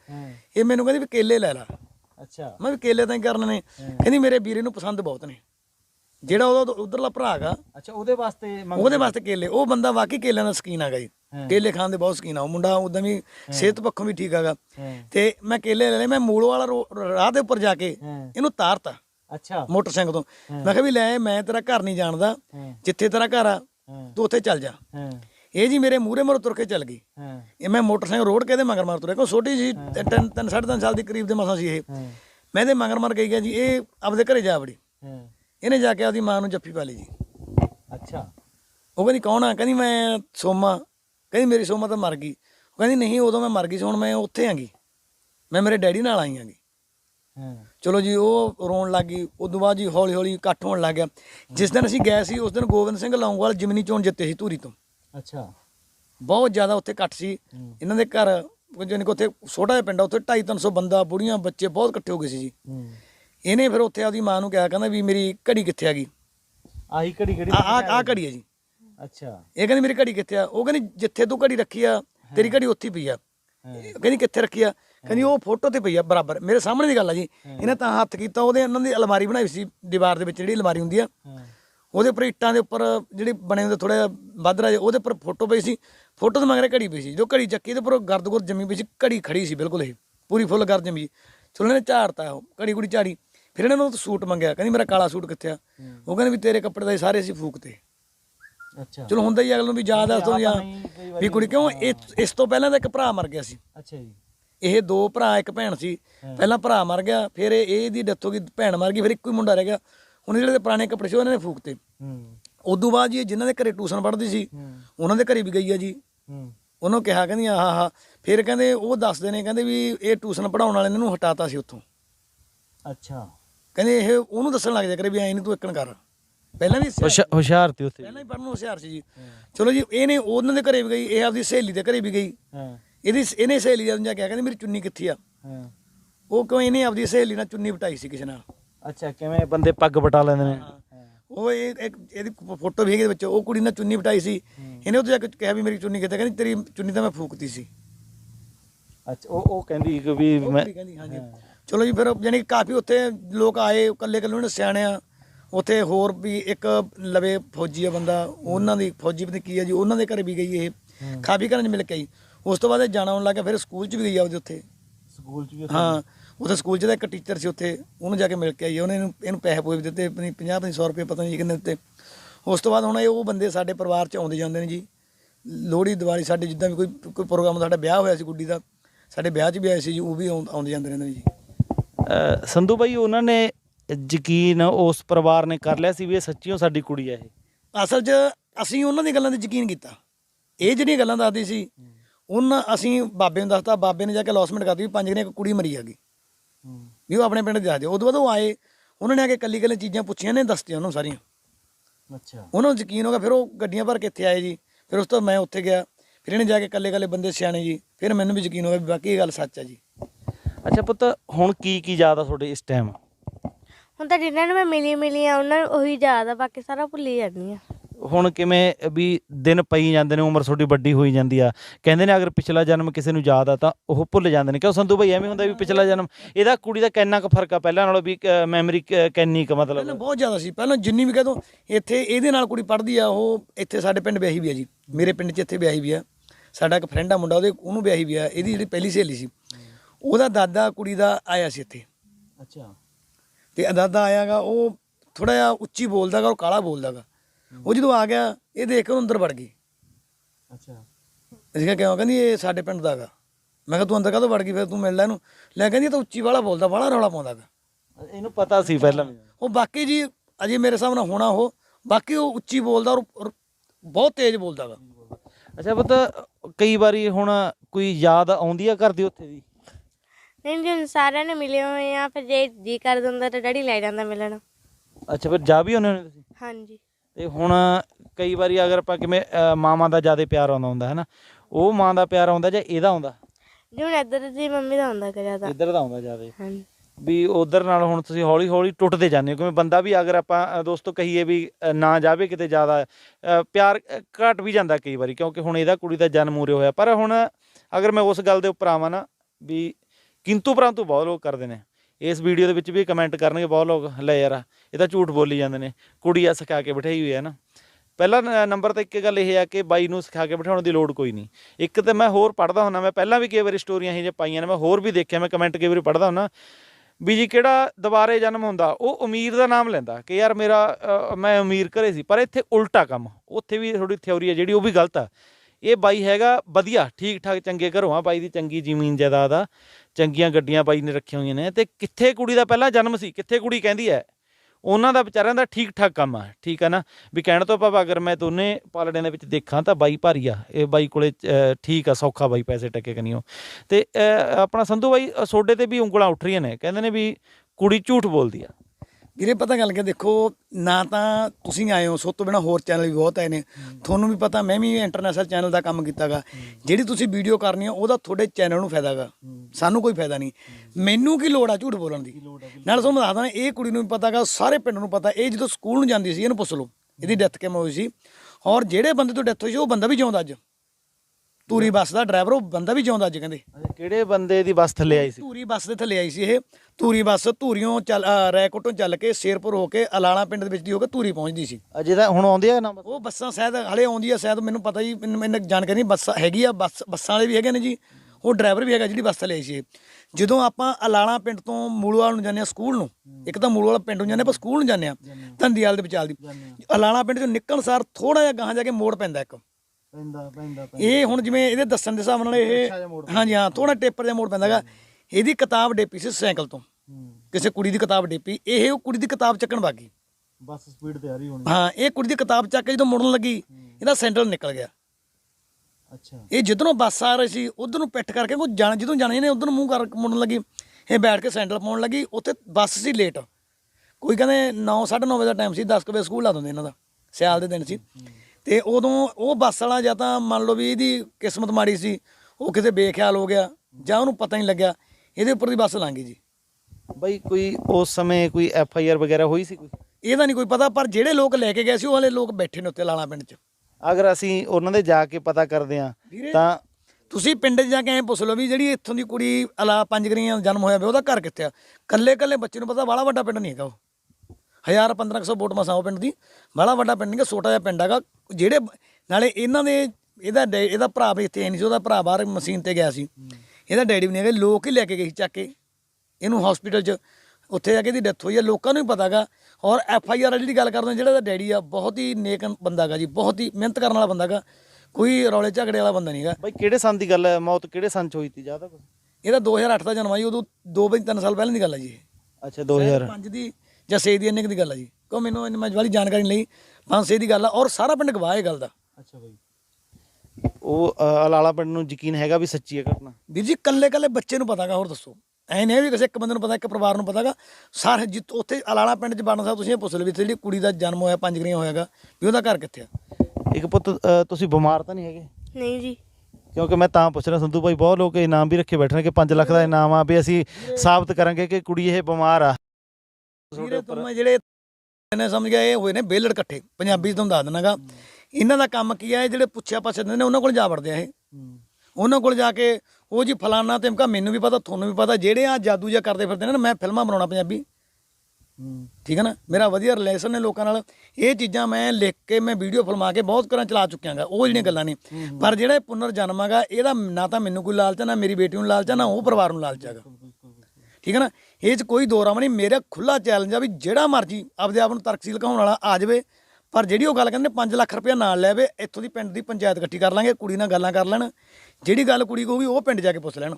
ਇਹ ਮੈਨੂੰ ਕਹਿੰਦੀ ਵੀ ਕੇਲੇ ਲੈ ਲੈ। ਅੱਛਾ। ਮੈਂ ਵੀ ਕੇਲੇ ਤਾਂ ਹੀ ਕਰਨੇ ਨੇ। ਕਹਿੰਦੀ ਮੇਰੇ ਵੀਰੇ ਨੂੰ ਪਸੰਦ ਬਹੁਤ ਨੇ। ਜਿਹੜਾ ਉਹਦਾ ਉਧਰਲਾ ਭਰਾ ਹੈਗਾ ਅੱਛਾ ਉਹਦੇ ਵਾਸਤੇ ਉਹਦੇ ਵਾਸਤੇ ਕੇਲੇ। ਉਹ ਬੰਦਾ ਵਾਕਈ ਕੇਲਿਆਂ ਦਾ ਸ਼ਕੀਨ ਹੈਗਾ ਜੀ। ਕੇਲੇ ਖਾਣ ਦੇ ਬਹੁਤ ਸ਼ਕੀਨ ਆ। ਉਹ ਮੁੰਡਾ ਉਦਾਂ ਵੀ ਸਿਹਤ ਪੱਖੋਂ ਵੀ ਠੀਕ ਹੈਗਾ। ਤੇ ਮੈਂ ਕੇਲੇ ਲੈ ਲਏ। ਮੈਂ ਮੂਲ ਵਾਲਾ ਰਾਹ ਦੇ ਉੱਪਰ ਜਾ ਕੇ ਇਹਨੂੰ ਤਾਰਤਾ। ਅੱਛਾ। ਮੋਟਰਸਾਈਕਲ ਤੋਂ। ਮੈਂ ਕਿਹਾ ਵੀ ਲੈ ਮੈਂ ਤੇਰਾ ਘਰ ਨਹੀਂ ਜਾਣਦਾ। ਜਿੱਥੇ ਤੇਰਾ ਘਰ ਆ ਤੂੰ ਉੱਥੇ ਚੱਲ ਜਾ। ਇਹ ਜੀ ਮੇਰੇ ਮੂਹਰੇ ਮੂਹਰੇ ਤੁਰ ਕੇ ਚੱਲ ਗਈ। ਹਾਂ। ਇਹ ਮੈਂ ਮੋਟਰਸਾਈਕਲ ਰੋਡ ਕੇ ਇਹਦੇ ਮਗਰ ਮਾਰ ਤੁਰਿਆ। ਕੋ ਛੋਟੀ ਜੀ ਤਿੰਨ ਤਿੰਨ ਸਾਢੇ ਤਿੰਨ ਸਾਲ ਦੀ ਕਰੀਬ ਦੇ ਮਸਾਂ ਸੀ ਇਹ। ਮੈਂ ਇਹਦੇ ਮਗਰ ਮਾਰ ਗਈ ਗਿਆ ਜੀ। ਇਹ ਆਪਦੇ ਘਰੇ ਜਾ ਵੜੀ। ਹਾਂ। ਇਹਨੇ ਜਾ ਕੇ ਆਪਦੀ ਮਾਂ ਨੂੰ ਜੱਫੀ ਪਾ ਲਈ ਜੀ। ਅੱਛਾ। ਉਹ ਕਹਿੰਦੀ ਕੌਣ ਆ? ਕਹਿੰਦੀ ਮੈਂ ਸੋਮਾ। ਕਹਿੰਦੀ ਮੇਰੀ ਸੋਮਾ ਤਾਂ ਮਰ ਗਈ। ਉਹ ਕਹਿੰਦੀ ਨਹੀਂ ਉਦੋਂ ਮੈਂ ਮਰ ਗਈ ਸੀ ਹੁਣ ਮੈਂ ਉੱਥੇ ਆਂਗੀ। ਮੈਂ ਮੇਰੇ ਡੈਡੀ ਨਾਲ ਆਈ ਆਂਗੀ। ਚਲੋ ਜੀ ਉਹ ਰੋਣ ਲੱਗ ਗਈ। ਉਦੋਂ ਬਾਅਦ ਜੀ ਹੌਲੀ ਹੌਲੀ ਇਕੱਠ ਹੋਣ ਲੱਗ ਗਿਆ। ਜਿਸ ਦਿਨ ਅਸੀਂ ਗਏ ਸੀ ਉਸ ਦਿਨ ਗੋਬਿੰਦ ਸਿੰਘ ਲੌਂਗੋਵਾਲ ਜਿਮਨੀ ਚੋਣ ਜਿੱਤੇ ਸੀ ਧੂਰੀ ਤੋਂ। ਅੱਛਾ। ਬਹੁਤ ਜ਼ਿਆਦਾ ਉੱਥੇ ਇਕੱਠ ਸੀ। ਹੂੰ। ਇਹਨਾਂ ਦੇ ਘਰ ਜਾਣੀ ਕਿ ਉੱਥੇ ਛੋਟਾ ਜਿਹਾ ਪਿੰਡ ਆ ਉੱਥੇ 250 300 ਬੰਦਾ ਬੁੜੀਆਂ ਬੱਚੇ ਬਹੁਤ ਇਕੱਠੇ ਹੋ ਗਏ ਸੀ ਜੀ। ਹੂੰ। ਇਹਨੇ ਫਿਰ ਉੱਥੇ ਆਪਦੀ ਮਾਂ ਨੂੰ ਕਿਹਾ ਕਹਿੰਦਾ ਵੀ ਮੇਰੀ ਘੜੀ ਕਿੱਥੇ ਆ ਗਈ? ਆਹੀ ਘੜੀ ਘੜੀ ਆ ਆ ਆ ਘੜੀ ਹੈ ਜੀ। ਅੱਛਾ। ਇਹ ਕਹਿੰਦੀ ਮੇਰੀ ਘੜੀ ਕਿੱਥੇ ਆ? ਉਹ ਕਹਿੰਦੀ ਜਿੱਥੇ ਤੂੰ ਘੜੀ ਰੱਖੀ ਆ ਤੇਰੀ ਘੜੀ ਉੱਥੇ ਹੀ ਪਈ ਆ। ਹਾਂ। ਇਹ ਕਹਿੰਦੀ ਕਿੱਥੇ ਰੱਖੀ ਆ? ਕਹਿੰਦੀ ਉਹ ਫੋਟੋ ਤੇ ਪਈ ਆ ਬਰਾਬਰ। ਮੇਰੇ ਸਾਹਮਣੇ ਦੀ ਗੱਲ ਆ ਜੀ। ਇਹਨੇ ਤਾਂ ਹੱਥ ਕੀਤਾ ਉਹਦੇ ਇਹਨਾਂ ਦੀ ਅਲਮਾਰੀ ਬਣਾਈ ਸੀ ਦੀਵਾਰ ਦੇ ਵਿੱਚ ਜਿਹੜੀ ਅਲਮਾਰੀ ਹੁੰਦੀ ਆ। ਹਾਂ। ਉਹਦੇ ਉੱਪਰ ਇੱਟਾਂ ਦੇ ਉੱਪਰ ਜਿਹੜੇ ਬਣੇ ਹੁੰਦੇ ਥੋੜਾ ਬਾਦਰਾ ਉਹਦੇ ਉੱਪਰ ਫੋਟੋ ਪਈ ਸੀ। ਫੋਟੋ ਦੇ ਮਗਰੇ ਘੜੀ ਪਈ ਸੀ। ਜੋ ਘੜੀ ਚੱਕੀ ਤੇ ਉੱਪਰ ਗਰਦਗੁਰ ਜੰਮੀ ਪਈ ਸੀ। ਘੜੀ ਖੜੀ ਸੀ ਬਿਲਕੁਲ ਇਹ। ਪੂਰੀ ਫੁੱਲ ਗਰਦ ਜੰਮੀ। ਚਲੋ ਇਹਨੇ ਝਾੜਤਾ ਉਹ ਘੜੀ ਕੁੜੀ ਝਾੜੀ। ਫਿਰ ਇਹਨਾਂ ਨੂੰ ਸੂਟ ਮੰਗਿਆ। ਕਹਿੰਦੀ ਮੇਰਾ ਕਾਲਾ ਸੂਟ ਕਿੱਥੇ ਆ? ਉਹ ਕਹਿੰਦੇ ਵੀ ਤੇਰੇ ਕੱਪੜੇ ਦਾ ਹੀ ਸਾਰੇ ਅਸੀਂ ਫੂਕਤੇ ਅੱਛਾ। ਚਲੋ ਹੁੰਦਾ ਹੀ ਅਗਲ ਨੂੰ ਵੀ ਯਾਦ ਆ ਤੋਂ ਜਾਂ ਵੀ ਕੁੜੀ ਕਿਉਂ ਇਸ- ਇਸ ਤੋਂ ਪਹਿਲਾਂ ਤਾਂ ਇੱਕ ਭਰਾ ਮਰ ਗਿਆ ਸੀ। ਅੱਛਾ ਜੀ। ਇਹ ਦੋ ਭਰਾ ਇੱਕ ਭੈਣ ਸੀ। ਪਹਿਲਾਂ ਭਰਾ ਮਰ ਗਿਆ ਫਿਰ ਇਹ ਇਹਦੀ ਡੈਥ ਹੋ ਗਈ ਭੈਣ ਮਰ ਗਈ ਫਿਰ ਇੱਕੋ ਹੀ ਮੁੰਡਾ ਰਹਿ ਗਿਆ। ਹੁਣ ਜਿਹੜੇ ਪੁਰਾਣੇ ਕੱਪੜੇ ਸੀ ਉਹਨਾਂ ਨੇ ਫੂਕਤੇ। ਹੂੰ। ਉਦੋਂ ਬਾਅਦ ਜੀ ਇਹ ਜਿਨ੍ਹਾਂ ਦੇ ਘਰੇ ਟਿਊਸ਼ਨ ਪੜ੍ਹਦੀ ਸੀ ਉਹਨਾਂ ਦੇ ਘਰੇ ਵੀ ਗਈ ਆ ਜੀ। ਹੂੰ। ਉਹਨੂੰ ਕਿਹਾ ਕਹਿੰਦੀ ਆਹ ਆਹ। ਫਿਰ ਕਹਿੰਦੇ ਉਹ ਦੱਸਦੇ ਨੇ ਕਹਿੰਦੇ ਵੀ ਇਹ ਟਿਊਸ਼ਨ ਪੜਾਉਣ ਵਾਲੇ ਨੇ ਇਹਨੂੰ ਹਟਾਤਾ ਸੀ ਉੱਥੋਂ। ਅੱਛਾ। ਕਹਿੰਦੇ ਇਹ ਉਹਨੂੰ ਦੱਸਣ ਲੱਗ ਜਾ ਕਰੇ ਵੀ ਐ ਨਹੀਂ ਤੂੰ ਇੱਕਣ ਕਰ। ਪਹਿਲਾਂ ਵੀ ਹੁਸ਼ਿਆਰ- ਹੁਸ਼ਿਆਰ ਤੇ ਉੱਥੇ। ਪਹਿਲਾਂ ਹੀ ਪੜ੍ਹਨ ਨੂੰ ਹੁਸ਼ਿਆਰ ਸੀ ਜੀ। ਚਲੋ ਜੀ ਇਹਨੇ ਉਹਨਾਂ ਦੇ ਘਰੇ ਵੀ ਗਈ ਇਹ ਆਪਦੀ ਸਹੇਲੀ ਦੇ ਘਰੇ ਵੀ ਗਈ। ਹਾਂ। ਇਹਦੀ ਇਹਨੇ ਸਹੇਲੀ ਦਾ ਜਾ ਕੇ ਕਹਿੰਦੀ ਮੇਰੀ ਚੁੰਨੀ ਕਿੱਥੇ ਆ? ਹਾਂ। ਉਹ ਕਿਉਂ ਇਹਨੇ ਆਪਦੀ ਸਹੇਲੀ ਨਾਲ ਚੁੰਨੀ ਵਟਾਈ ਸੀ ਕਿਸੇ ਨਾਲ? ਅੱਛਾ ਕਿਵੇਂ ਬੰਦੇ ਪੱਗ ਬਟਾ ਲੈਂਦੇ ਨੇ? ਉਹ ਇਹ ਇੱਕ ਇਹਦੀ ਫੋਟੋ ਵੀ ਹੈਗੀ ਵਿੱਚ ਉਹ ਕੁੜੀ ਨਾਲ ਚੁੰਨੀ ਵਟਾਈ ਸੀ। ਇਹਨੇ ਉੱਥੇ ਜਾ ਕੇ ਕਿਹਾ ਵੀ ਮੇਰੀ ਚੁੰਨੀ ਕਿੱਥੇ ਕਹਿੰਦੀ ਤੇਰੀ ਚੁੰਨੀ ਤਾਂ ਮੈਂ ਫੂਕਤੀ ਸੀ। ਅੱਛਾ ਉਹ ਉਹ ਕਹਿੰਦੀ ਕਿ ਵੀ ਮੈਂ ਚਲੋ ਜੀ ਫਿਰ ਕਿ ਕਾਫੀ ਉੱਥੇ ਲੋਕ ਆਏ ਇਕੱਲੇ ਇਕੱਲੇ ਨੇ ਸਿਆਣੇ ਆ। ਉੱਥੇ ਹੋਰ ਵੀ ਇੱਕ ਲਵੇ ਫੌਜੀ ਆ ਬੰਦਾ ਉਹਨਾਂ ਦੀ ਫੌਜੀ ਪਤਾ ਕੀ ਆ ਜੀ ਉਹਨਾਂ ਦੇ ਘਰੇ ਵੀ ਗਈ ਇਹ। ਕਾਫੀ ਘਰਾਂ 'ਚ ਮਿਲ ਕੇ ਆਈ। ਉਸ ਤੋਂ ਬਾਅਦ ਇਹ ਜਾਣਾ ਆਉਣ ਲੱਗਾ ਫਿਰ ਸਕੂਲ 'ਚ ਵੀ ਗਈ ਆ ਉਹਦੇ ਉੱਥੇ। ਸਕੂਲ ਚ ਵੀ ਹਾਂ ਉੱਥੇ ਸਕੂਲ 'ਚ ਦਾ ਇੱਕ ਟੀਚਰ ਸੀ ਉੱਥੇ ਉਹਨੂੰ ਜਾ ਕੇ ਮਿਲ ਕੇ ਆਈ ਉਹਨੇ ਇਹਨੂੰ ਇਹਨੂੰ ਪੈਸੇ ਪੂਏ ਵੀ ਦਿੱਤੇ 50 50 ਰੁਪਏ ਪਤਾ ਨਹੀਂ ਕਿੰਨੇ ਦਿੱਤੇ ਉਸ ਤੋਂ ਬਾਅਦ ਹੁਣ ਇਹ ਉਹ ਬੰਦੇ ਸਾਡੇ ਪਰਿਵਾਰ 'ਚ ਆਉਂਦੇ ਜਾਂਦੇ ਨੇ ਜੀ। ਲੋਹੜੀ ਦੀਵਾਲੀ ਸਾਡੇ ਜਿੱਦਾਂ ਵੀ ਕੋਈ ਕੋਈ ਪ੍ਰੋਗਰਾਮ ਸਾਡਾ ਵਿਆਹ ਹੋਇਆ ਸੀ ਗੁੱਡੀ ਦਾ ਸਾਡੇ ਵਿਆਹ 'ਚ ਵੀ ਆਏ ਸੀ ਜੀ ਉਹ ਵੀ ਆਉਂ- ਆਉਂਦੇ ਜਾਂਦੇ ਰਹਿੰਦੇ ਨੇ ਜੀ। ਸੰਧੂ ਬਾਈ ਉਹਨਾਂ ਨੇ ਯਕੀਨ ਉਸ ਪਰਿਵਾਰ ਨੇ ਕਰ ਲਿਆ ਸੀ ਵੀ ਇਹ ਸੱਚੀਓ ਸਾਡੀ ਕੁੜੀ ਹੈ ਇਹ? ਅਸਲ 'ਚ ਅਸੀਂ ਉਹਨਾਂ ਦੀ ਗੱਲਾਂ ਤੇ ਯਕੀਨ ਕੀਤਾ। ਇਹ ਜਿਹੜੀਆਂ ਗੱਲਾਂ ਦੱਸਦੀ ਸੀ ਉਹਨਾਂ ਅਸੀਂ ਬਾਬੇ ਨੂੰ ਦੱਸਤਾ ਬਾਬੇ ਨੇ ਜਾ ਕੇ ਲੌਸਮੈਂਟ ਕਰਤੀ ਵੀ ਪੰਜ ਜਣੇ ਇੱਕ ਕੁੜੀ ਮਰੀ ਹੈਗੀ। ਵੀ ਉਹ ਆਪਣੇ ਪਿੰਡ ਦੱਸ ਦਿਓ ਉਦੋਂ ਬਾਅਦ ਉਹ ਆਏ ਉਹਨਾਂ ਨੇ ਆ ਕੇ ਕੱਲੀ ਕੱਲੀ ਚੀਜ਼ਾਂ ਪੁੱਛੀਆਂ ਨੇ ਦੱਸਤੀਆਂ ਉਹਨੂੰ ਸਾਰੀਆਂ। ਅੱਛਾ। ਉਹਨਾਂ ਨੂੰ ਯਕੀਨ ਹੋ ਗਿਆ ਫਿਰ ਉਹ ਗੱਡੀਆਂ ਭਰ ਕੇ ਇੱਥੇ ਆਏ ਜੀ। ਫਿਰ ਉਸ ਤੋਂ ਮੈਂ ਉੱਥੇ ਗਿਆ। ਫਿਰ ਇਹਨੇ ਜਾ ਕੇ ਕੱਲੇ ਕੱਲੇ ਬੰਦੇ ਸਿਆਣੇ ਜੀ। ਫਿਰ ਮੈਨੂੰ ਵੀ ਯਕੀਨ ਹੋ ਗਿਆ ਵੀ ਬਾਕੀ ਇਹ ਗੱਲ ਸੱਚ ਹੈ ਜੀ। ਅੱਛਾ ਪੁੱਤ ਹੁਣ ਕੀ ਕੀ ਯਾਦ ਆ ਤੁਹਾਡੇ ਇਸ ਟਾਈਮ ਹੁਣ ਤਾਂ ਜਿਨ੍ਹਾਂ ਨੂੰ ਮੈਂ ਮਿਲੀ ਮਿਲੀ ਆ ਉਹਨਾਂ ਨੂੰ ਉਹੀ ਯਾਦ ਆ ਬਾਕੀ ਸਾਰਾ ਭੁੱਲੀ ਜਾਂਦੀ ਆ। ਹੁਣ ਕਿਵੇਂ ਵੀ ਦਿਨ ਪਈ ਜਾਂਦੇ ਨੇ ਉਮਰ ਤੁਹਾਡੀ ਵੱਡੀ ਹੋਈ ਜਾਂਦੀ ਆ। ਕਹਿੰਦੇ ਨੇ ਅਗਰ ਪਿਛਲਾ ਜਨਮ ਕਿਸੇ ਨੂੰ ਯਾਦ ਆ ਤਾਂ ਉਹ ਭੁੱਲ ਜਾਂਦੇ ਨੇ। ਕਿਉਂ ਸੰਧੂ ਭਾਈ ਐਵੇਂ ਹੁੰਦਾ ਵੀ ਪਿਛਲਾ ਜਨਮ ਇਹਦਾ ਕੁੜੀ ਦਾ ਕਿੰਨਾ ਕੁ ਫ਼ਰਕ ਆ? ਪਹਿਲਾਂ ਨਾਲੋਂ ਵੀ ਮੈਮਰੀ ਕਿੰਨੀ ਕੁ ਪਹਿਲਾਂ ਮਤਲਬ ਬਹੁਤ ਜ਼ਿਆਦਾ ਸੀ। ਪਹਿਲਾਂ ਜਿੰਨੀ ਵੀ ਕਹਦੋ ਇੱਥੇ ਇਹਦੇ ਨਾਲ ਕੁੜੀ ਪੜ੍ਹਦੀ ਆ ਉਹ ਇੱਥੇ ਸਾਡੇ ਪਿੰਡ ਵਿਆਹੀ ਵੀ ਆ ਜੀ। ਮੇਰੇ ਪਿੰਡ 'ਚ ਇੱਥੇ ਵਿਆਹੀ ਵੀ ਆ। ਸਾਡਾ ਇੱਕ ਫਰੈਂਡ ਆ ਮੁੰਡਾ ਉਹਦੇ ਉਹਨੂੰ ਵਿਆਹੀ ਵੀ ਆ। ਇਹਦੀ ਜਿਹੜੀ ਪਹਿਲੀ ਸਹੇਲੀ ਸੀ। ਉਹਦਾ ਦਾਦਾ ਕੁੜੀ ਦਾ ਆਇਆ ਸੀ ਇੱਥੇ। ਅੱਛਾ। ਤੇ ਦਾਦਾ ਆਇਆਗਾ ਉਹ ਥੋੜਾ ਜਿਹਾ ਉੱਚੀ ਬੋਲਦਾਗਾ ਉਹ ਕਾਲਾ ਬੋਲਦਾਗਾ ਉਹ ਜਦੋਂ ਆ ਗਿਆ ਇਹ ਦੇਖ ਕੇ ਉਹ ਅੰਦਰ ਵੜ ਗਈ। ਅੱਛਾ। ਅਸੀਂ ਕਿਹਾ ਕਿਉਂ? ਕਹਿੰਦੀ ਇਹ ਸਾਡੇ ਪਿੰਡ ਦਾ ਗਾ। ਮੈਂ ਕਿਹਾ ਤੂੰ ਅੰਦਰ ਕਾਹਤੋਂ ਵੜ ਗਈ? ਫਿਰ ਤੂੰ ਮਿਲ ਲੈ ਇਹਨੂੰ। ਲੈ ਕਹਿੰਦੀ ਇਹ ਤਾਂ ਉੱਚੀ ਵਾਲਾ ਬੋਲਦਾ ਵਾਲਾ ਰੌਲਾ ਪਾਉਂਦਾ ਗਾ। ਇਹਨੂੰ ਪਤਾ ਸੀ ਪਹਿਲਾਂ ਵੀ। ਉਹ ਬਾਕੀ ਜੀ ਅਜੇ ਮੇਰੇ ਸਾਹਮਣੇ ਹੋਣਾ ਉਹ। ਬਾਕੀ ਉਹ ਉੱਚੀ ਬੋਲਦਾ ਔਰ ਬਹੁਤ ਤੇਜ਼ ਬੋਲਦਾ ਗਾ। ਅੱਛਾ ਪੁੱਤ ਕਈ ਵਾਰੀ ਹੁਣ ਕੋਈ ਯਾਦ ਆਉਂਦੀ ਆ ਘਰ ਦੀ ਉੱਥੇ ਦੀ ਨਹੀਂ ਜੀ ਹੁਣ ਸਾਰਿਆਂ ਨੇ ਮਿਲੇ ਹੋਏ ਆ ਫਿਰ ਜੇ ਜੀ ਕਰ ਦਿੰਦਾ ਤਾਂ ਡੈਡੀ ਲੈ ਜਾਂਦਾ ਮਿਲਣ। ਅੱਛਾ ਫਿਰ ਜਾ ਵੀ ਆਉਂਦੇ ਹੋ ਤੁਸੀਂ? ਹਾਂਜੀ। ਤੇ ਹੁਣ ਕਈ ਵਾਰੀ ਅਗਰ ਆਪਾਂ ਕਿਵੇਂ ਮਾਵਾਂ ਦਾ ਜ਼ਿਆਦਾ ਪਿਆਰ ਆਉਂਦਾ ਹੁੰਦਾ ਹੈ ਨਾ ਉਹ ਮਾਂ ਦਾ ਪਿਆਰ ਆਉਂਦਾ ਜਾਂ ਇਹਦਾ ਆਉਂਦਾ? ਜੀ ਹੁਣ ਇੱਧਰ ਦੀ ਮੰਮੀ ਦਾ ਹੁੰਦਾ ਕਿ ਜ਼ਿਆਦਾ। ਇੱਧਰ ਦਾ ਆਉਂਦਾ ਜ਼ਿਆਦਾ। ਹਾਂਜੀ। ਵੀ ਉਧਰ ਨਾਲ ਹੁਣ ਤੁਸੀਂ ਹੌਲੀ ਹੌਲੀ ਟੁੱਟਦੇ ਜਾਂਦੇ ਹੋ ਕਿਉਂਕਿ ਬੰਦਾ ਵੀ ਅਗਰ ਆਪਾਂ ਅ, ਦੋਸਤੋ ਕਹੀਏ ਵੀ ਅ, ਨਾ ਜਾਵੇ ਕਿਤੇ ਜ਼ਿਆਦਾ ਅ, ਪਿਆਰ ਅ, ਘਟ ਵੀ ਜਾਂਦਾ ਕਈ ਵਾਰੀ ਕਿਉਂਕਿ ਹੁਣ ਇਹਦਾ ਕੁੜੀ ਦਾ ਜਨਮ ਉਰੇ ਹੋਇਆ। ਪਰ ਹੁਣ ਅਗਰ ਮੈਂ ਉਸ ਗੱਲ ਦੇ ਉੱਪਰ ਆਵਾਂ ਨਾ ਵੀ ਕਿੰਤੂ ਪਰੰਤੂ ਬਹੁਤ ਲੋਕ ਕਰਦੇ ਨੇ। ਇਸ ਵੀਡੀਓ ਦੇ ਵਿੱਚ ਵੀ ਕਮੈਂਟ ਕਰਨਗੇ ਬਹੁਤ ਲੋਕ, ਲੈ ਯਾਰ, ਇਹ ਤਾਂ ਝੂਠ ਬੋਲੀ ਜਾਂਦੇ ਨੇ, ਕੁੜੀ ਆ ਸਿਖਾ ਕੇ ਬਿਠਾਈ ਹੋਈ ਹੈ ਨਾ। ਪਹਿਲਾ ਨੰਬਰ ਤੇ ਇੱਕ ਗੱਲ ਇਹ ਆ ਕਿ ਬਾਈ ਨੂੰ ਸਿਖਾ ਕੇ ਬਿਠਾਉਣ ਦੀ ਲੋੜ ਕੋਈ ਨਹੀਂ। ਇੱਕ ਤੇ ਮੈਂ ਹੋਰ ਪੜਦਾ ਹੁੰਦਾ, ਮੈਂ ਪਹਿਲਾਂ ਵੀ ਕਈ ਵਾਰੀ ਸਟੋਰੀਆਂ ਇਹ ਜੇ ਪਾਈਆਂ ਨੇ, ਮੈਂ ਹੋਰ ਵੀ ਦੇਖਿਆ, ਮੈਂ ਕਮੈਂਟ ਕਈ ਵਾਰੀ ਪੜਦਾ ਹੁੰਦਾ। ਵੀ ਜੀ ਕਿਹੜਾ ਦੁਬਾਰੇ ਜਨਮ ਹੁੰਦਾ, ਉਹ ਅਮੀਰ ਦਾ ਨਾਮ ਲੈਂਦਾ ਕਿ ਯਾਰ ਮੇਰਾ ਮੈਂ ਅਮੀਰ ਘਰੇ ਸੀ, ਪਰ ਇੱਥੇ ਉਲਟਾ ਕੰਮ, ਉੱਥੇ ਵੀ ਥੋੜੀ ਥਿਉਰੀ ਹੈ ਜਿਹੜੀ, ਉਹ ਵੀ ਗਲਤ ਆ। ਇਹ ਬਾਈ ਹੈਗਾ ਵਧੀਆ ਠੀਕ ਠਾਕ ਚੰਗੇ ਘਰੋਂ ਆ ਬਾਈ ਦੀ ਚੰਗੀ ਜ਼ਮੀਨ ਜਾਇਦਾਦ ਆ। ਚੰਗੀਆਂ ਗੱਡੀਆਂ ਬਾਈ ਨੇ ਰੱਖੀਆਂ ਹੋਈਆਂ ਨੇ ਤੇ ਕਿੱਥੇ ਕੁੜੀ ਦਾ ਪਹਿਲਾਂ ਜਨਮ ਸੀ? ਕਿੱਥੇ ਕੁੜੀ ਕਹਿੰਦੀ ਹੈ? ਉਹਨਾਂ ਦਾ ਵਿਚਾਰਿਆਂ ਦਾ ਠੀਕ ਠਾਕ ਕੰਮ ਆ ਠੀਕ ਆ ਨਾ? ਵੀ ਕਹਿਣ ਤੋਂ ਭਾਵ ਅਗਰ ਮੈਂ ਦੋਨੇ ਪਾਲੜਿਆਂ ਦੇ ਵਿੱਚ ਦੇਖਾਂ ਤਾਂ ਬਾਈ ਭਾਰੀ ਆ। ਇਹ ਬਾਈ ਕੋਲੇ ਠੀਕ ਆ ਸੌਖਾ ਬਾਈ ਪੈਸੇ ਟੱਕੇ ਕਨੀਓ ਤੇ ਅ, ਆਪਣਾ ਸੰਧੂ ਬਾਈ ਸੋਡੇ ਤੇ ਵੀ ਉਂਗਲਾਂ ਉੱਠ ਰਹੀਆਂ ਨੇ। ਕਹਿੰਦੇ ਨੇ ਵੀ ਕੁੜੀ ਝੂਠ ਬੋਲਦੀ ਆ। ਵੀਰੇ, ਪਤਾ ਗੱਲ ਕਿ ਦੇਖੋ, ਨਾ ਤਾਂ ਤੁਸੀਂ ਆਏ ਹੋ, ਸੋ ਤੋਂ ਬਿਨਾ ਹੋਰ ਚੈਨਲ ਵੀ ਬਹੁਤ ਆਏ ਨੇ। ਤੁਹਾਨੂੰ ਵੀ ਪਤਾ, ਮੈਂ ਵੀ ਇੰਟਰਨੈਸ਼ਨਲ ਚੈਨਲ ਦਾ ਕੰਮ ਕੀਤਾਗਾ। ਜਿਹੜੀ ਤੁਸੀਂ ਵੀਡੀਓ ਕਰਨੀ ਆ, ਉਹਦਾ ਤੁਹਾਡੇ ਚੈਨਲ ਨੂੰ ਫਾਇਦਾਗਾ। ਸਾਨੂੰ ਕੋਈ ਫਾਇਦਾ ਨਹੀਂ। ਮੈਨੂੰ ਕੀ ਲੋੜ ਆ ਝੂਠ ਬੋਲਣ ਦੀ? ਨਾਲ ਤੁਹਾਨੂੰ ਦੱਸਦਾ ਇਹ ਕੁੜੀ ਨੂੰ ਵੀ ਪਤਾਗਾ, ਸਾਰੇ ਪਿੰਡ ਨੂੰ ਪਤਾ, ਇਹ ਜਦੋਂ ਸਕੂਲ ਨੂੰ ਜਾਂਦੀ ਸੀ, ਇਹਨੂੰ ਪੁੱਛ ਲਓ। ਇਹਦੀ ਡੈਥ ਕਿਵੇਂ ਹੋਈ ਸੀ? ਔਰ ਜਿਹੜੇ ਬੰਦੇ ਤੋਂ ਡੈਥ ਹੋਈ ਸੀ, ਉਹ ਬੰਦਾ ਵੀ ਜਿਉਂਦਾ ਅੱਜ। ਤੂਰੀ ਬੱਸ ਦਾ ਡਰਾਈਵਰ ਉਹ ਬੰਦਾ ਵੀ ਜਿਉਂਦਾ ਅੱਜ ਕਹਿੰਦੇ। ਕਿਹੜੇ ਬੰਦੇ ਦੀ ਬੱਸ ਥੱਲੇ ਆਈ ਸੀ? ਧੂਰੀ ਬੱਸ ਦੇ ਥੱਲੇ ਆਈ ਸੀ ਇਹ। ਧੂਰੀ ਬੱਸ ਧੂਰੀਓਂ ਚੱਲ ਅ, ਰੈਕੋਟੋਂ ਚੱਲ ਕੇ ਸ਼ੇਰਪੁਰ ਹੋ ਕੇ ਅਲਾਲਾ ਪਿੰਡ ਦੇ ਵਿੱਚ ਦੀ ਹੋ ਕੇ ਧੂਰੀ ਪਹੁੰਚਦੀ ਸੀ। ਅਜੇ ਤਾਂ ਹੁਣ ਆਉਂਦੀ ਆ ਨਾ ਬੱਸ? ਉਹ ਬੱਸਾਂ ਸ਼ਾਇਦ ਹਲੇ ਆਉਂਦੀ ਆ ਸ਼ਾਇਦ ਮੈਨੂੰ ਪਤਾ ਜੀ ਮੈਨੂੰ ਜਾਣਕਾਰੀ ਨਹੀਂ ਬੱਸ ਹੈਗੀ ਆ ਬੱਸ ਬੱਸਾਂ ਵਾਲੇ ਵੀ ਹੈਗੇ ਨੇ ਜੀ। ਉਹ ਡਰਾਈਵਰ ਵੀ ਹੈਗਾ ਜਿਹੜੀ ਬੱਸ ਥੱਲੇ ਆਈ ਸੀ ਇਹ। ਜਦੋਂ ਆਪਾਂ ਅਲਾਲਾ ਪਿੰਡ ਤੋਂ ਮੂਲਵਾਲ ਨੂੰ ਜਾਂਦੇ ਆ ਸਕੂਲ ਨੂੰ ਇੱਕ ਤਾਂ ਮੂਲਵਾਲ ਪਿੰਡ ਨੂੰ ਜਾਂਦੇ ਆਪਾਂ ਸਕੂਲ ਨੂੰ ਜਾਂਦੇ ਆ ਧੰਦੀਵਾਲ ਦੇ ਵਿਚਾਲ ਦੀ। ਅਲਾਲਾ ਪਿੰਡ ਚੋਂ ਨਿਕਲਣ ਸਾਰ ਥੋੜਾ ਜਿਹਾ ਗਾਹਾਂ ਜਾ ਕੇ ਮੋੜ ਪੈਂਦਾ ਇੱਕ। ਪੈਂਦਾ ਪੈਂਦਾ ਇਹ ਹੁਣ ਜਿਵੇਂ ਇਹਦੇ ਦੱਸਣ ਦੇ ਹਿਸਾਬ ਨਾਲ ਇਹ ਹਾਂਜੀ ਹਾਂ ਥੋੜਾ ਟੇਪਰ ਜਿਹਾ ਮੋੜ ਪੈਂਦਾਗਾ ਇਹਦੀ ਕਿਤਾਬ ਡੇਪੀ ਸੀ ਸਾਈਕਲ ਤੋਂ। ਕਿਸੇ ਕੁੜੀ ਦੀ ਕਿਤਾਬ ਡੇਪੀ। ਇਹ ਉਹ ਕੁੜੀ ਦੀ ਕਿਤਾਬ ਚੱਕਣ ਬਾਗੀ ਬੱਸ ਸਪੀਡ ਤੇ ਆ ਰਹੀ ਹੋਣੀ। ਹਾਂ ਇਹ ਕੁੜੀ ਦੀ ਕਿਤਾਬ ਚੱਕ ਕੇ ਜਦੋਂ ਮੁੜਨ ਲੱਗੀ ਇਹਦਾ ਸੈਂਡਲ ਨਿਕਲ ਗਿਆ। ਅੱਛਾ। ਇਹ ਜਿੱਧਰੋਂ ਬੱਸ ਆ ਰਹੀ ਸੀ ਉਧਰ ਨੂੰ ਪਿੱਠ ਕਰਕੇ ਉਹ ਜਾਣ ਜਦੋਂ ਜਾਣੇ ਨੇ ਉਧਰ ਨੂੰ ਮੂੰਹ ਕਰ ਮੁੜਨ ਲੱਗੀ। ਇਹ ਬੈਠ ਕੇ ਸੈਂਡਲ ਪਾਉਣ ਲੱਗੀ ਉੱਥੇ ਬੱਸ ਸੀ ਲੇਟ। ਕੋਈ ਕਹਿੰਦੇ 9 9:30 ਵਜੇ ਦਾ ਟਾਈਮ ਸੀ 10 ਕੁ ਵਜੇ ਸਕੂਲ ਲਾ ਦਿੰਦੇ ਇਹਨਾਂ ਦਾ ਸਿਆਲ ਦੇ ਦਿਨ ਸੀ। ਤੇ ਉਦੋਂ ਉਹ ਬੱਸ ਵਾਲਾ ਜਾਂ ਤਾਂ ਮੰਨ ਲਓ ਵੀ ਇਹਦੀ ਕਿਸਮਤ ਮਾੜੀ ਸੀ ਉਹ ਕਿਤੇ ਬੇਖਿਆਲ ਹੋ ਗਿਆ ਜਾਂ ਉਹਨੂੰ ਪਤਾ ਹੀ ਨਹੀਂ ਲੱਗਿਆ ਇਹਦੇ ਉੱਪਰ ਦੀ ਬੱਸ ਲੰਘ ਗਈ ਜੀ। ਬਾਈ ਕੋਈ ਉਸ ਸਮੇਂ ਕੋਈ ਐਫ ਆਈ ਆਰ ਵਗੈਰਾ ਹੋਈ ਸੀ ਕੋਈ? ਇਹਦਾ ਨਹੀਂ ਕੋਈ ਪਤਾ ਪਰ ਜਿਹੜੇ ਲੋਕ ਲੈ ਕੇ ਗਏ ਸੀ ਉਹ ਹਲੇ ਲੋਕ ਬੈਠੇ ਨੇ ਉੱਤੇ ਲਾਲਾ ਪਿੰਡ 'ਚ। ਅਗਰ ਅਸੀਂ ਉਹਨਾਂ ਦੇ ਜਾ ਕੇ ਪਤਾ ਕਰਦੇ ਆ ਵੀਰੇ, ਤਾਂ ਤੁਸੀਂ ਪਿੰਡ 'ਚ ਜਾ ਕੇ ਐਂ ਪੁੱਛ ਲਓ ਵੀ ਜਿਹੜੀ ਇੱਥੋਂ ਦੀ ਕੁੜੀ ਅਲਾ ਪੰਜਗਰੀਆਂ ਦਾ ਜਨਮ ਹੋਇਆ ਵੇ ਉਹਦਾ ਘਰ ਕਿੱਥੇ ਆ? ਕੱਲੇ ਕੱਲੇ ਬੱਚੇ ਨੂੰ ਪਤਾ ਬਾਲਾ ਵੱਡਾ ਪਿੰਡ ਨਹੀਂ ਹੈਗਾ ਉਹ। ਹਜ਼ਾਰ 1500 ਵੋਟ ਮਸਾਂ ਉਹ ਪਿੰਡ ਦੀ। ਬਾਲਾ ਵੱਡਾ ਪਿੰਡ ਨਹੀਂ ਛੋਟਾ ਜਿਹਾ ਪਿੰਡ ਹੈਗਾ। ਜਿਹੜੇ ਨਾਲੇ ਇਹਨਾਂ ਦੇ ਇਹਦਾ ਇਹਦਾ ਭਰਾ ਵੀ ਇੱਥੇ ਹੈ ਨਹੀਂ ਸੀ ਉਹਦਾ ਭਰਾ ਬਾਹਰ ਮਸ਼ੀਨ ਤੇ ਗਿਆ ਸੀ। ਇਹਦਾ ਡੈਡੀ ਵੀ ਨਹੀਂ ਹੈਗਾ ਲੋਕ ਹੀ ਲੈ ਕੇ ਗਏ ਸੀ ਚੱਕ ਕੇ। ਇਹਨੂੰ ਹਸਪੀਟਲ 'ਚ ਉੱਥੇ ਜਾ ਕੇ ਇਹਦੀ ਡੈਥ ਹੋਈ ਹੈ ਲੋਕਾਂ ਨੂੰ ਵੀ ਪਤਾਗਾ ਔਰ ਐਫ ਆਈ ਆਰ ਜਿਹੜੀ ਗੱਲ ਕਰਦੇ ਹਾਂ, ਜਿਹੜਾ ਇਹਦਾ ਡੈਡੀ ਆ ਬਹੁਤ ਹੀ ਨੇਕ ਬੰਦਾ ਗਾ ਜੀ ਬਹੁਤ ਹੀ ਮਿਹਨਤ ਕਰਨ ਵਾਲਾ ਬੰਦਾ ਗਾ। ਕੋਈ ਰੌਲੇ ਝਗੜੇ ਵਾਲਾ ਬੰਦਾ ਨਹੀਂਗਾ ਬਾਈ ਕਿਹੜੇ ਸੰਨ ਦੀ ਗੱਲ ਹੈ? ਮੌਤ ਕਿਹੜੇ ਸੰਨ ਚ ਹੋਈ ਤੀ? ਜ਼ਿਆਦਾ ਕੁਛ? ਇਹਦਾ 2008 ਦਾ ਜਨਮ ਆ ਜੀ ਉਦੋਂ 2 ਵਜੇ 3 ਸਾਲ ਪਹਿਲਾਂ ਦੀ ਗੱਲ ਹੈ ਜੀ ਅੱਛਾ 2000 5 ਦੀ ਜਾਂ 6 ਦੀ ਇੰਨੇ ਕੁ ਦੀ ਗੱਲ ਹੈ ਜੀ। ਕੋ ਮੈਨੂੰ ਇੰਨੀ ਮੈਂ ਵਾਲੀ ਜਾਣਕਾਰੀ ਨਹੀਂ ਲਈ। 5 6 ਦੀ ਗੱਲ ਆ ਔਰ ਸਾਰਾ ਪਿੰਡ ਗਵਾਹ ਇਹ ਗੱਲ ਦਾ। ਅੱਛਾ ਬਾਈ। ਉਹ ਅ, ਅਲਾਲਾ ਪਿੰਡ ਨੂੰ ਯਕੀਨ ਹੈਗਾ ਵੀ ਸੱਚੀ ਹੈ ਘਟਨਾ? ਵੀਰ ਜੀ ਕੱਲੇ ਕੱਲੇ ਬੱਚੇ ਨੂੰ ਪਤਾਗਾ ਹੋਰ ਦੱਸੋ। ਐ ਨਹੀਂ ਵੀ ਕਿਸੇ ਇੱਕ ਬੰਦੇ ਨੂੰ ਪਤਾ ਇੱਕ ਪਰਿਵਾਰ ਨੂੰ ਪਤਾਗਾ ਸਾਰੇ ਜਿੱਤ ਉੱਥੇ ਅਲਾਲਾ ਪਿੰਡ ਚ ਬਣਨ ਸਾਹਿਬ ਤੁਸੀਂ ਇਹ ਪੁੱਛ ਲਓ ਵੀ ਇੱਥੇ ਜਿਹੜੀ ਕੁੜੀ ਦਾ ਜਨਮ ਹੋਇਆ ਪੰਜ ਗਰੀਆਂ ਹੋਇਆਗਾ ਵੀ ਉਹਦਾ ਘਰ ਕਿੱਥੇ ਆ? ਇੱਕ ਪੁੱਤ ਅ, ਤੁਸੀਂ ਬਿਮਾਰ ਤਾਂ ਨਹੀਂ ਹੈਗੇ? ਨਹੀਂ ਜੀ। ਕਿਉਂਕਿ ਮੈਂ ਤਾਂ ਪੁੱਛ ਰਿਹਾ ਸੰਧੂ ਭਾਈ ਬਹੁਤ ਲੋਕ ਇਨਾਮ ਵੀ ਰੱਖੇ ਬੈਠੇ ਨੇ ਕਿ 5 ਲੱਖ ਦਾ ਇਨਾਮ ਆ ਵੀ ਅਸੀਂ ਸਾਬਤ ਕਰਾਂਗੇ ਕਿ ਕੁੜੀ ਇਹ ਬਿਮਾਰ ਆ। ਵੀਰੇ ਤੁਮ ਜਿਹੜੇ ਨੇ ਸਮਝ ਗਿਆ ਇਹ ਹੋਏ ਨੇ ਬੇਲੜ ਇਕੱਠੇ ਪੰਜਾਬੀ ਤੁਹਾਨੂੰ ਦੱਸ ਦਿੰਨਾਗਾ ਇਹਨਾਂ ਦਾ ਕੰਮ ਕੀ ਹੈ ਜਿਹੜੇ ਪੁੱਛਿਆ ਪਾਛੇ ਦਿੰਦੇ ਨੇ ਉਹਨਾਂ ਕੋਲ ਜਾ ਵੜਦੇ ਆ ਇਹ। ਉਹਨਾਂ ਕੋਲ ਜਾ ਕੇ ਉਹ ਜੀ ਫਲਾਨਾ ਤਿਮਕਾ ਮੈਨੂੰ ਵੀ ਪਤਾ ਤੁਹਾਨੂੰ ਵੀ ਪਤਾ ਜਿਹੜੇ ਆ ਜਾਦੂ ਜਿਹਾ ਕਰਦੇ ਫਿਰਦੇ ਨੇ ਨਾ ਮੈਂ ਫਿਲਮਾਂ ਬਣਾਉਣਾ ਪੰਜਾਬੀ। ਠੀਕ ਹੈ ਨਾ? ਮੇਰਾ ਵਧੀਆ ਰਿਲੇਸ਼ਨ ਨੇ ਲੋਕਾਂ ਨਾਲ। ਇਹ ਚੀਜ਼ਾਂ ਮੈਂ ਲਿਖ ਕੇ ਮੈਂ ਵੀਡੀਓ ਫਿਲਮਾ ਕੇ ਬਹੁਤ ਘਰਾਂ ਚਲਾ ਚੁੱਕਿਆਗਾ ਉਹ ਜਿਹੜੀਆਂ ਗੱਲਾਂ ਨੇ। ਪਰ ਜਿਹੜਾ ਪੁਨਰ ਜਨਮ ਹੈਗਾ ਇਹਦਾ ਨਾ ਤਾਂ ਮੈਨੂੰ ਕੋਈ ਲਾਲਚ ਨਾ ਮੇਰੀ ਬੇਟੀ ਨੂੰ ਲਾਲਚ ਨਾ ਉਹ ਪਰਿਵਾਰ ਨੂੰ ਲਾਲਚ ਹੈਗਾ ਠੀਕ ਹੈ ਨਾ? ਇਹ 'ਚ ਕੋਈ ਦੋ ਰਾਮ ਨਹੀਂ ਮੇਰਾ ਖੁੱਲਾ ਚੈਲੰਜ ਆ ਵੀ ਜਿਹੜਾ ਮਰਜ਼ੀ ਆਪਦੇ ਆਪ ਨੂੰ ਤਰਕਸੀਲ ਕਹਾਉਣ ਵਾਲਾ ਆ ਜਾਵੇ। ਪਰ ਜਿਹੜੀ ਉਹ ਗੱਲ ਕਹਿੰਦੇ 5 ਲੱਖ ਰੁਪਇਆ ਨਾਲ ਲੈਵੇ ਇੱਥੋਂ ਦੀ ਪਿੰਡ ਦੀ ਪੰਚਾਇਤ ਇਕੱਠੀ ਕਰ ਲਾਂਗੇ ਕੁੜੀ ਨਾਲ ਗੱਲਾਂ ਕਰ ਲੈਣ। ਜਿਹੜੀ ਗੱਲ ਕੁੜੀ ਕਹੂਗੀ ਉਹ ਪਿੰਡ ਜਾ ਕੇ ਪੁੱਛ ਲੈਣ।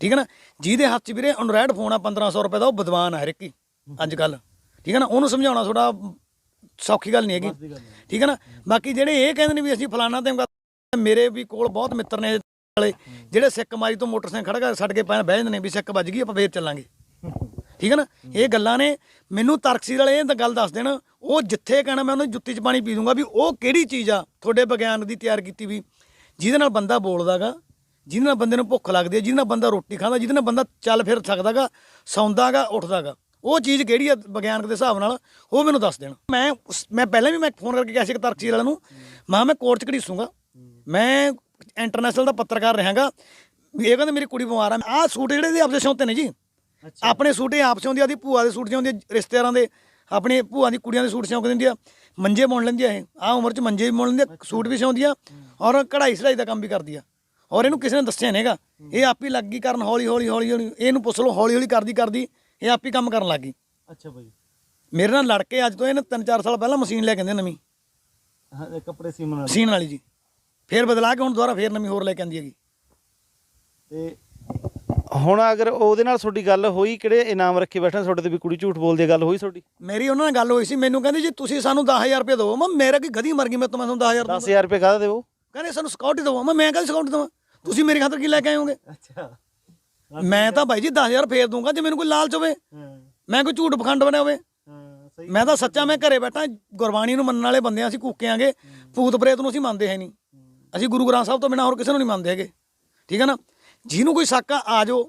ਠੀਕ ਹੈ ਨਾ? ਜਿਹਦੇ ਹੱਥ 'ਚ ਵੀਰੇ ਅਨਰੈਡ ਫੋਨ ਆ 1500 ਰੁਪਏ ਦਾ ਉਹ ਵਿਦਵਾਨ ਆ ਹਰ ਇੱਕ ਹੀ ਅੱਜ ਕੱਲ। ਠੀਕ ਹੈ ਨਾ? ਉਹਨੂੰ ਸਮਝਾਉਣਾ ਥੋੜਾ ਸੌਖੀ ਗੱਲ ਨਹੀਂ ਹੈਗੀ। ਠੀਕ ਹੈ ਨਾ? ਬਾਕੀ ਜਿਹੜੇ ਇਹ ਕਹਿੰਦੇ ਨੇ ਵੀ ਅਸੀਂ ਫਲਾਣਾ ਤੇ ਮੇਰੇ ਵੀ ਕੋਲ ਬਹੁਤ ਮਿੱਤਰ ਨੇ ਵਾਲੇ, ਜਿਹੜੇ ਸਿੱਕ ਮਾਰੀ ਤੋਂ ਮੋਟਰਸਾਈਕਲ ਖੜਾ ਕਰ ਛੱਡ ਕੇ ਪੈਣ ਬਹਿ ਜਾਂਦੇ ਨੇ ਵੀ ਸਿੱਕ ਵੱਜ ਗਈ, ਆਪਾਂ ਫੇਰ ਚੱਲਾਂਗੇ। ਠੀਕ ਹੈ ਨਾ? ਇਹ ਗੱਲਾਂ ਨੇ ਮੈਨੂੰ ਤਰਕਸੀਰ ਵਾਲੇ ਇਹ ਤਾਂ ਗੱਲ ਦੱਸ ਦੇਣ, ਉਹ ਜਿੱਥੇ ਕਹਿਣਾ ਮੈਂ ਉਹਨੂੰ ਜੁੱਤੀ 'ਚ ਪਾਣੀ ਪੀ ਦੂੰਗਾ ਵੀ ਉਹ ਕਿਹੜੀ ਚੀਜ਼ ਆ ਤੁਹਾਡੇ ਵਿਗਿਆਨ ਦੀ ਤਿਆਰ ਕੀਤੀ ਵੀ, ਜਿਹਦੇ ਨਾਲ ਬੰਦਾ ਬੋਲਦਾਗਾ, ਜਿਹਦੇ ਨਾਲ ਬੰਦੇ ਨੂੰ ਭੁੱਖ ਲੱਗਦੀ ਹੈ ਜਿਹਦੇ ਨਾਲ ਬੰਦਾ ਰੋਟੀ ਖਾਂਦਾ, ਜਿਹਦੇ ਨਾਲ ਬੰਦਾ ਚੱਲ ਫਿਰ ਸਕਦਾਗਾ, ਸੌਂਦਾਗਾ, ਉੱਠਦਾਗਾ, ਉਹ ਚੀਜ਼ ਕਿਹੜੀ ਆ ਵਿਗਿਆਨਕ ਦੇ ਹਿਸਾਬ ਨਾਲ, ਉਹ ਮੈਨੂੰ ਦੱਸ ਦੇਣ। ਮੈਂ ਉਸ- ਮੈਂ ਪਹਿਲਾਂ ਵੀ ਮੈਂ ਫੋਨ ਕਰਕੇ ਕਿਹਾ ਸੀ ਤਰਕਸੀਰ ਵਾਲਿਆਂ ਨੂੰ, ਮੈਂ ਮੈਂ ਕੋਰਟ 'ਚ ਘੜੀਸੂੰਗਾ। ਮੈਂ ਇੰਟਰਨੈਸ਼ਨਲ ਦਾ ਪੱਤਰਕਾਰ ਰਹਾਂਗਾ ਇਹ ਕਹਿੰਦੇ ਮੇਰੀ ਕੁੜੀ ਬਿਮਾਰ ਆ। ਆਹ ਸੂਟ ਜਿਹੜੇ ਦੇ ਆਪਦੇ ਸਿਉਂਤੇ ਨੇ ਜੀ। ਆਪਣੇ ਸੂਟ ਇਹ ਆਪ ਸਿਉਂਦੀ ਆ ਦੀ ਭੂਆ ਦੇ ਸੂਟ ਸਿਉਂਦੀ ਰਿਸ਼ਤੇਦਾਰਾਂ ਦੇ। ਆਪਣੇ ਭੂਆ ਦੀ ਕੁੜੀਆਂ ਦੇ ਸੂਟ ਸਿਉਂ ਕੇ ਦਿੰਦੀ ਆ। ਮੰਜੇ ਬੁਣ ਲੈਂਦੀ ਆ ਇਹ। ਆ ਉਮਰ 'ਚ ਮੰਜੇ ਵੀ ਬੁਣ ਲੈਂਦੀ ਆ ਸੂਟ ਵੀ ਸਿਉਂਦੀ ਆ ਔਰ ਕਢਾਈ ਸੜਾਈ ਦਾ ਕੰਮ ਵੀ ਕਰਦੀ ਆ। ਔਰ ਇਹਨੂੰ ਕਿਸੇ ਨੇ ਦੱਸਿਆ ਨਹੀਂਗਾ ਇਹ ਆਪ ਹੀ ਲੱਗ ਗਈ ਕਰਨ ਹੌਲੀ ਹੌਲੀ ਹੌਲੀ ਹੌਲੀ। ਇਹਨੂੰ ਪੁੱਛ ਲਓ ਹੌਲੀ ਹੌਲੀ ਕਰਦੀ ਕਰਦੀ ਇਹ ਆਪ ਹੀ ਕੰਮ ਕਰਨ ਲੱਗ ਗਈ। ਅੱਛਾ ਬਾਈ। ਮੇਰੇ ਨਾਲ ਲੜ ਕੇ ਅੱਜ ਤੋਂ ਇਹਨੇ 3-4 ਸਾਲ ਪਹਿਲਾਂ ਮਸ਼ੀਨ ਲੈ ਕੇ ਆਂਦੇ ਨਵੀਂ। ਕੱਪੜੇ ਮਸ਼ੀਨ ਵਾਲੀ ਜੀ। ਫੇਰ ਬਦਲਾ ਕੇ ਹੁਣ ਦੁਬਾਰਾ ਫੇਰ ਨਵੀਂ ਹੋਰ ਲੈ ਕੇ ਆਂਦੀ ਹੈਗੀ। ਤੇ ਹੁਣ ਅਗਰ ਉਹਦੇ ਨਾਲ ਤੁਹਾਡੀ ਗੱਲ ਹੋਈ ਕਿਹੜੇ ਇਨਾਮ ਰੱਖੇ ਬੈਠੇ ਤੁਹਾਡੇ ਤੇ ਵੀ ਕੁੜੀ ਝੂਠ ਬੋਲਦੀ ਹੈ ਗੱਲ ਹੋਈ ਤੁਹਾਡੀ? ਮੇਰੀ ਉਹਨਾਂ ਨਾਲ ਗੱਲ ਹੋਈ ਸੀ ਮੈਨੂੰ ਕਹਿੰਦੇ ਜੀ ਤੁਸੀਂ ਸਾਨੂੰ 10000 ਰੁਪਏ ਦਿਓ। ਮੈਂ ਮੇਰਾ ਕੀ ਗਧੀ ਮਰ ਗਈ ਮੈਂ ਤੁਹਾਨੂੰ 10000 ਦਊਂਗਾ। 10000 ਰੁਪਏ ਕਾਹਦਾ ਦੇਵੋ ਕਹਿੰਦੇ ਸਾਨੂੰ ਸਕਾਊਟ ਦਿਓ ਮੈਂ ਮੈਂ ਕਹਿੰਦਾ ਸਕਾਊਟ ਦਵਾਂ? ਤੁਸੀਂ ਮੇਰੇ ਖਾਤਰ ਕੀ ਲੈ ਕੇ ਆਏ ਹੋਗੇ ਅੱਛਾ। ਮੈਂ ਤਾਂ ਭਾਈ ਜੀ 10000 ਫੇਰ ਦੂੰਗਾ ਜੇ ਮੈਨੂੰ ਕੋਈ ਲਾਲਚ ਹੋਵੇ। ਹਾਂ। ਮੈਂ ਕੋਈ ਝੂਠ ਪਖੰਡ ਬਣਿਆ ਹੋਵੇ। ਹਾਂ ਸਹੀ ਮੈਂ ਤਾਂ ਸੱਚਾ ਮੈਂ ਘਰੇ ਬੈਠਾ ਗੁਰਬਾਣੀ ਨੂੰ ਮੰਨਣ ਵਾਲੇ ਬੰਦੇ ਆ ਅਸੀਂ ਕੂਕਿਆਂਗੇ ਭੂਤ ਪ੍ਰੇਤ ਨੂੰ ਅਸੀਂ ਮੰਨਦੇ ਹੈ ਨਹੀਂ। ਅਸੀਂ ਗੁਰੂ ਗ੍ਰੰਥ ਸਾਹਿਬ ਤੋਂ ਬਿਨਾਂ ਹੋਰ ਕਿਸੇ ਨੂੰ ਨਹੀਂ ਮੰਨਦੇ ਹੈਗੇ। ਠੀਕ ਹੈ ਨਾ? ਜਿਹਨੂੰ ਕੋਈ ਸ਼ੱਕ ਆ ਆ ਜਾਓ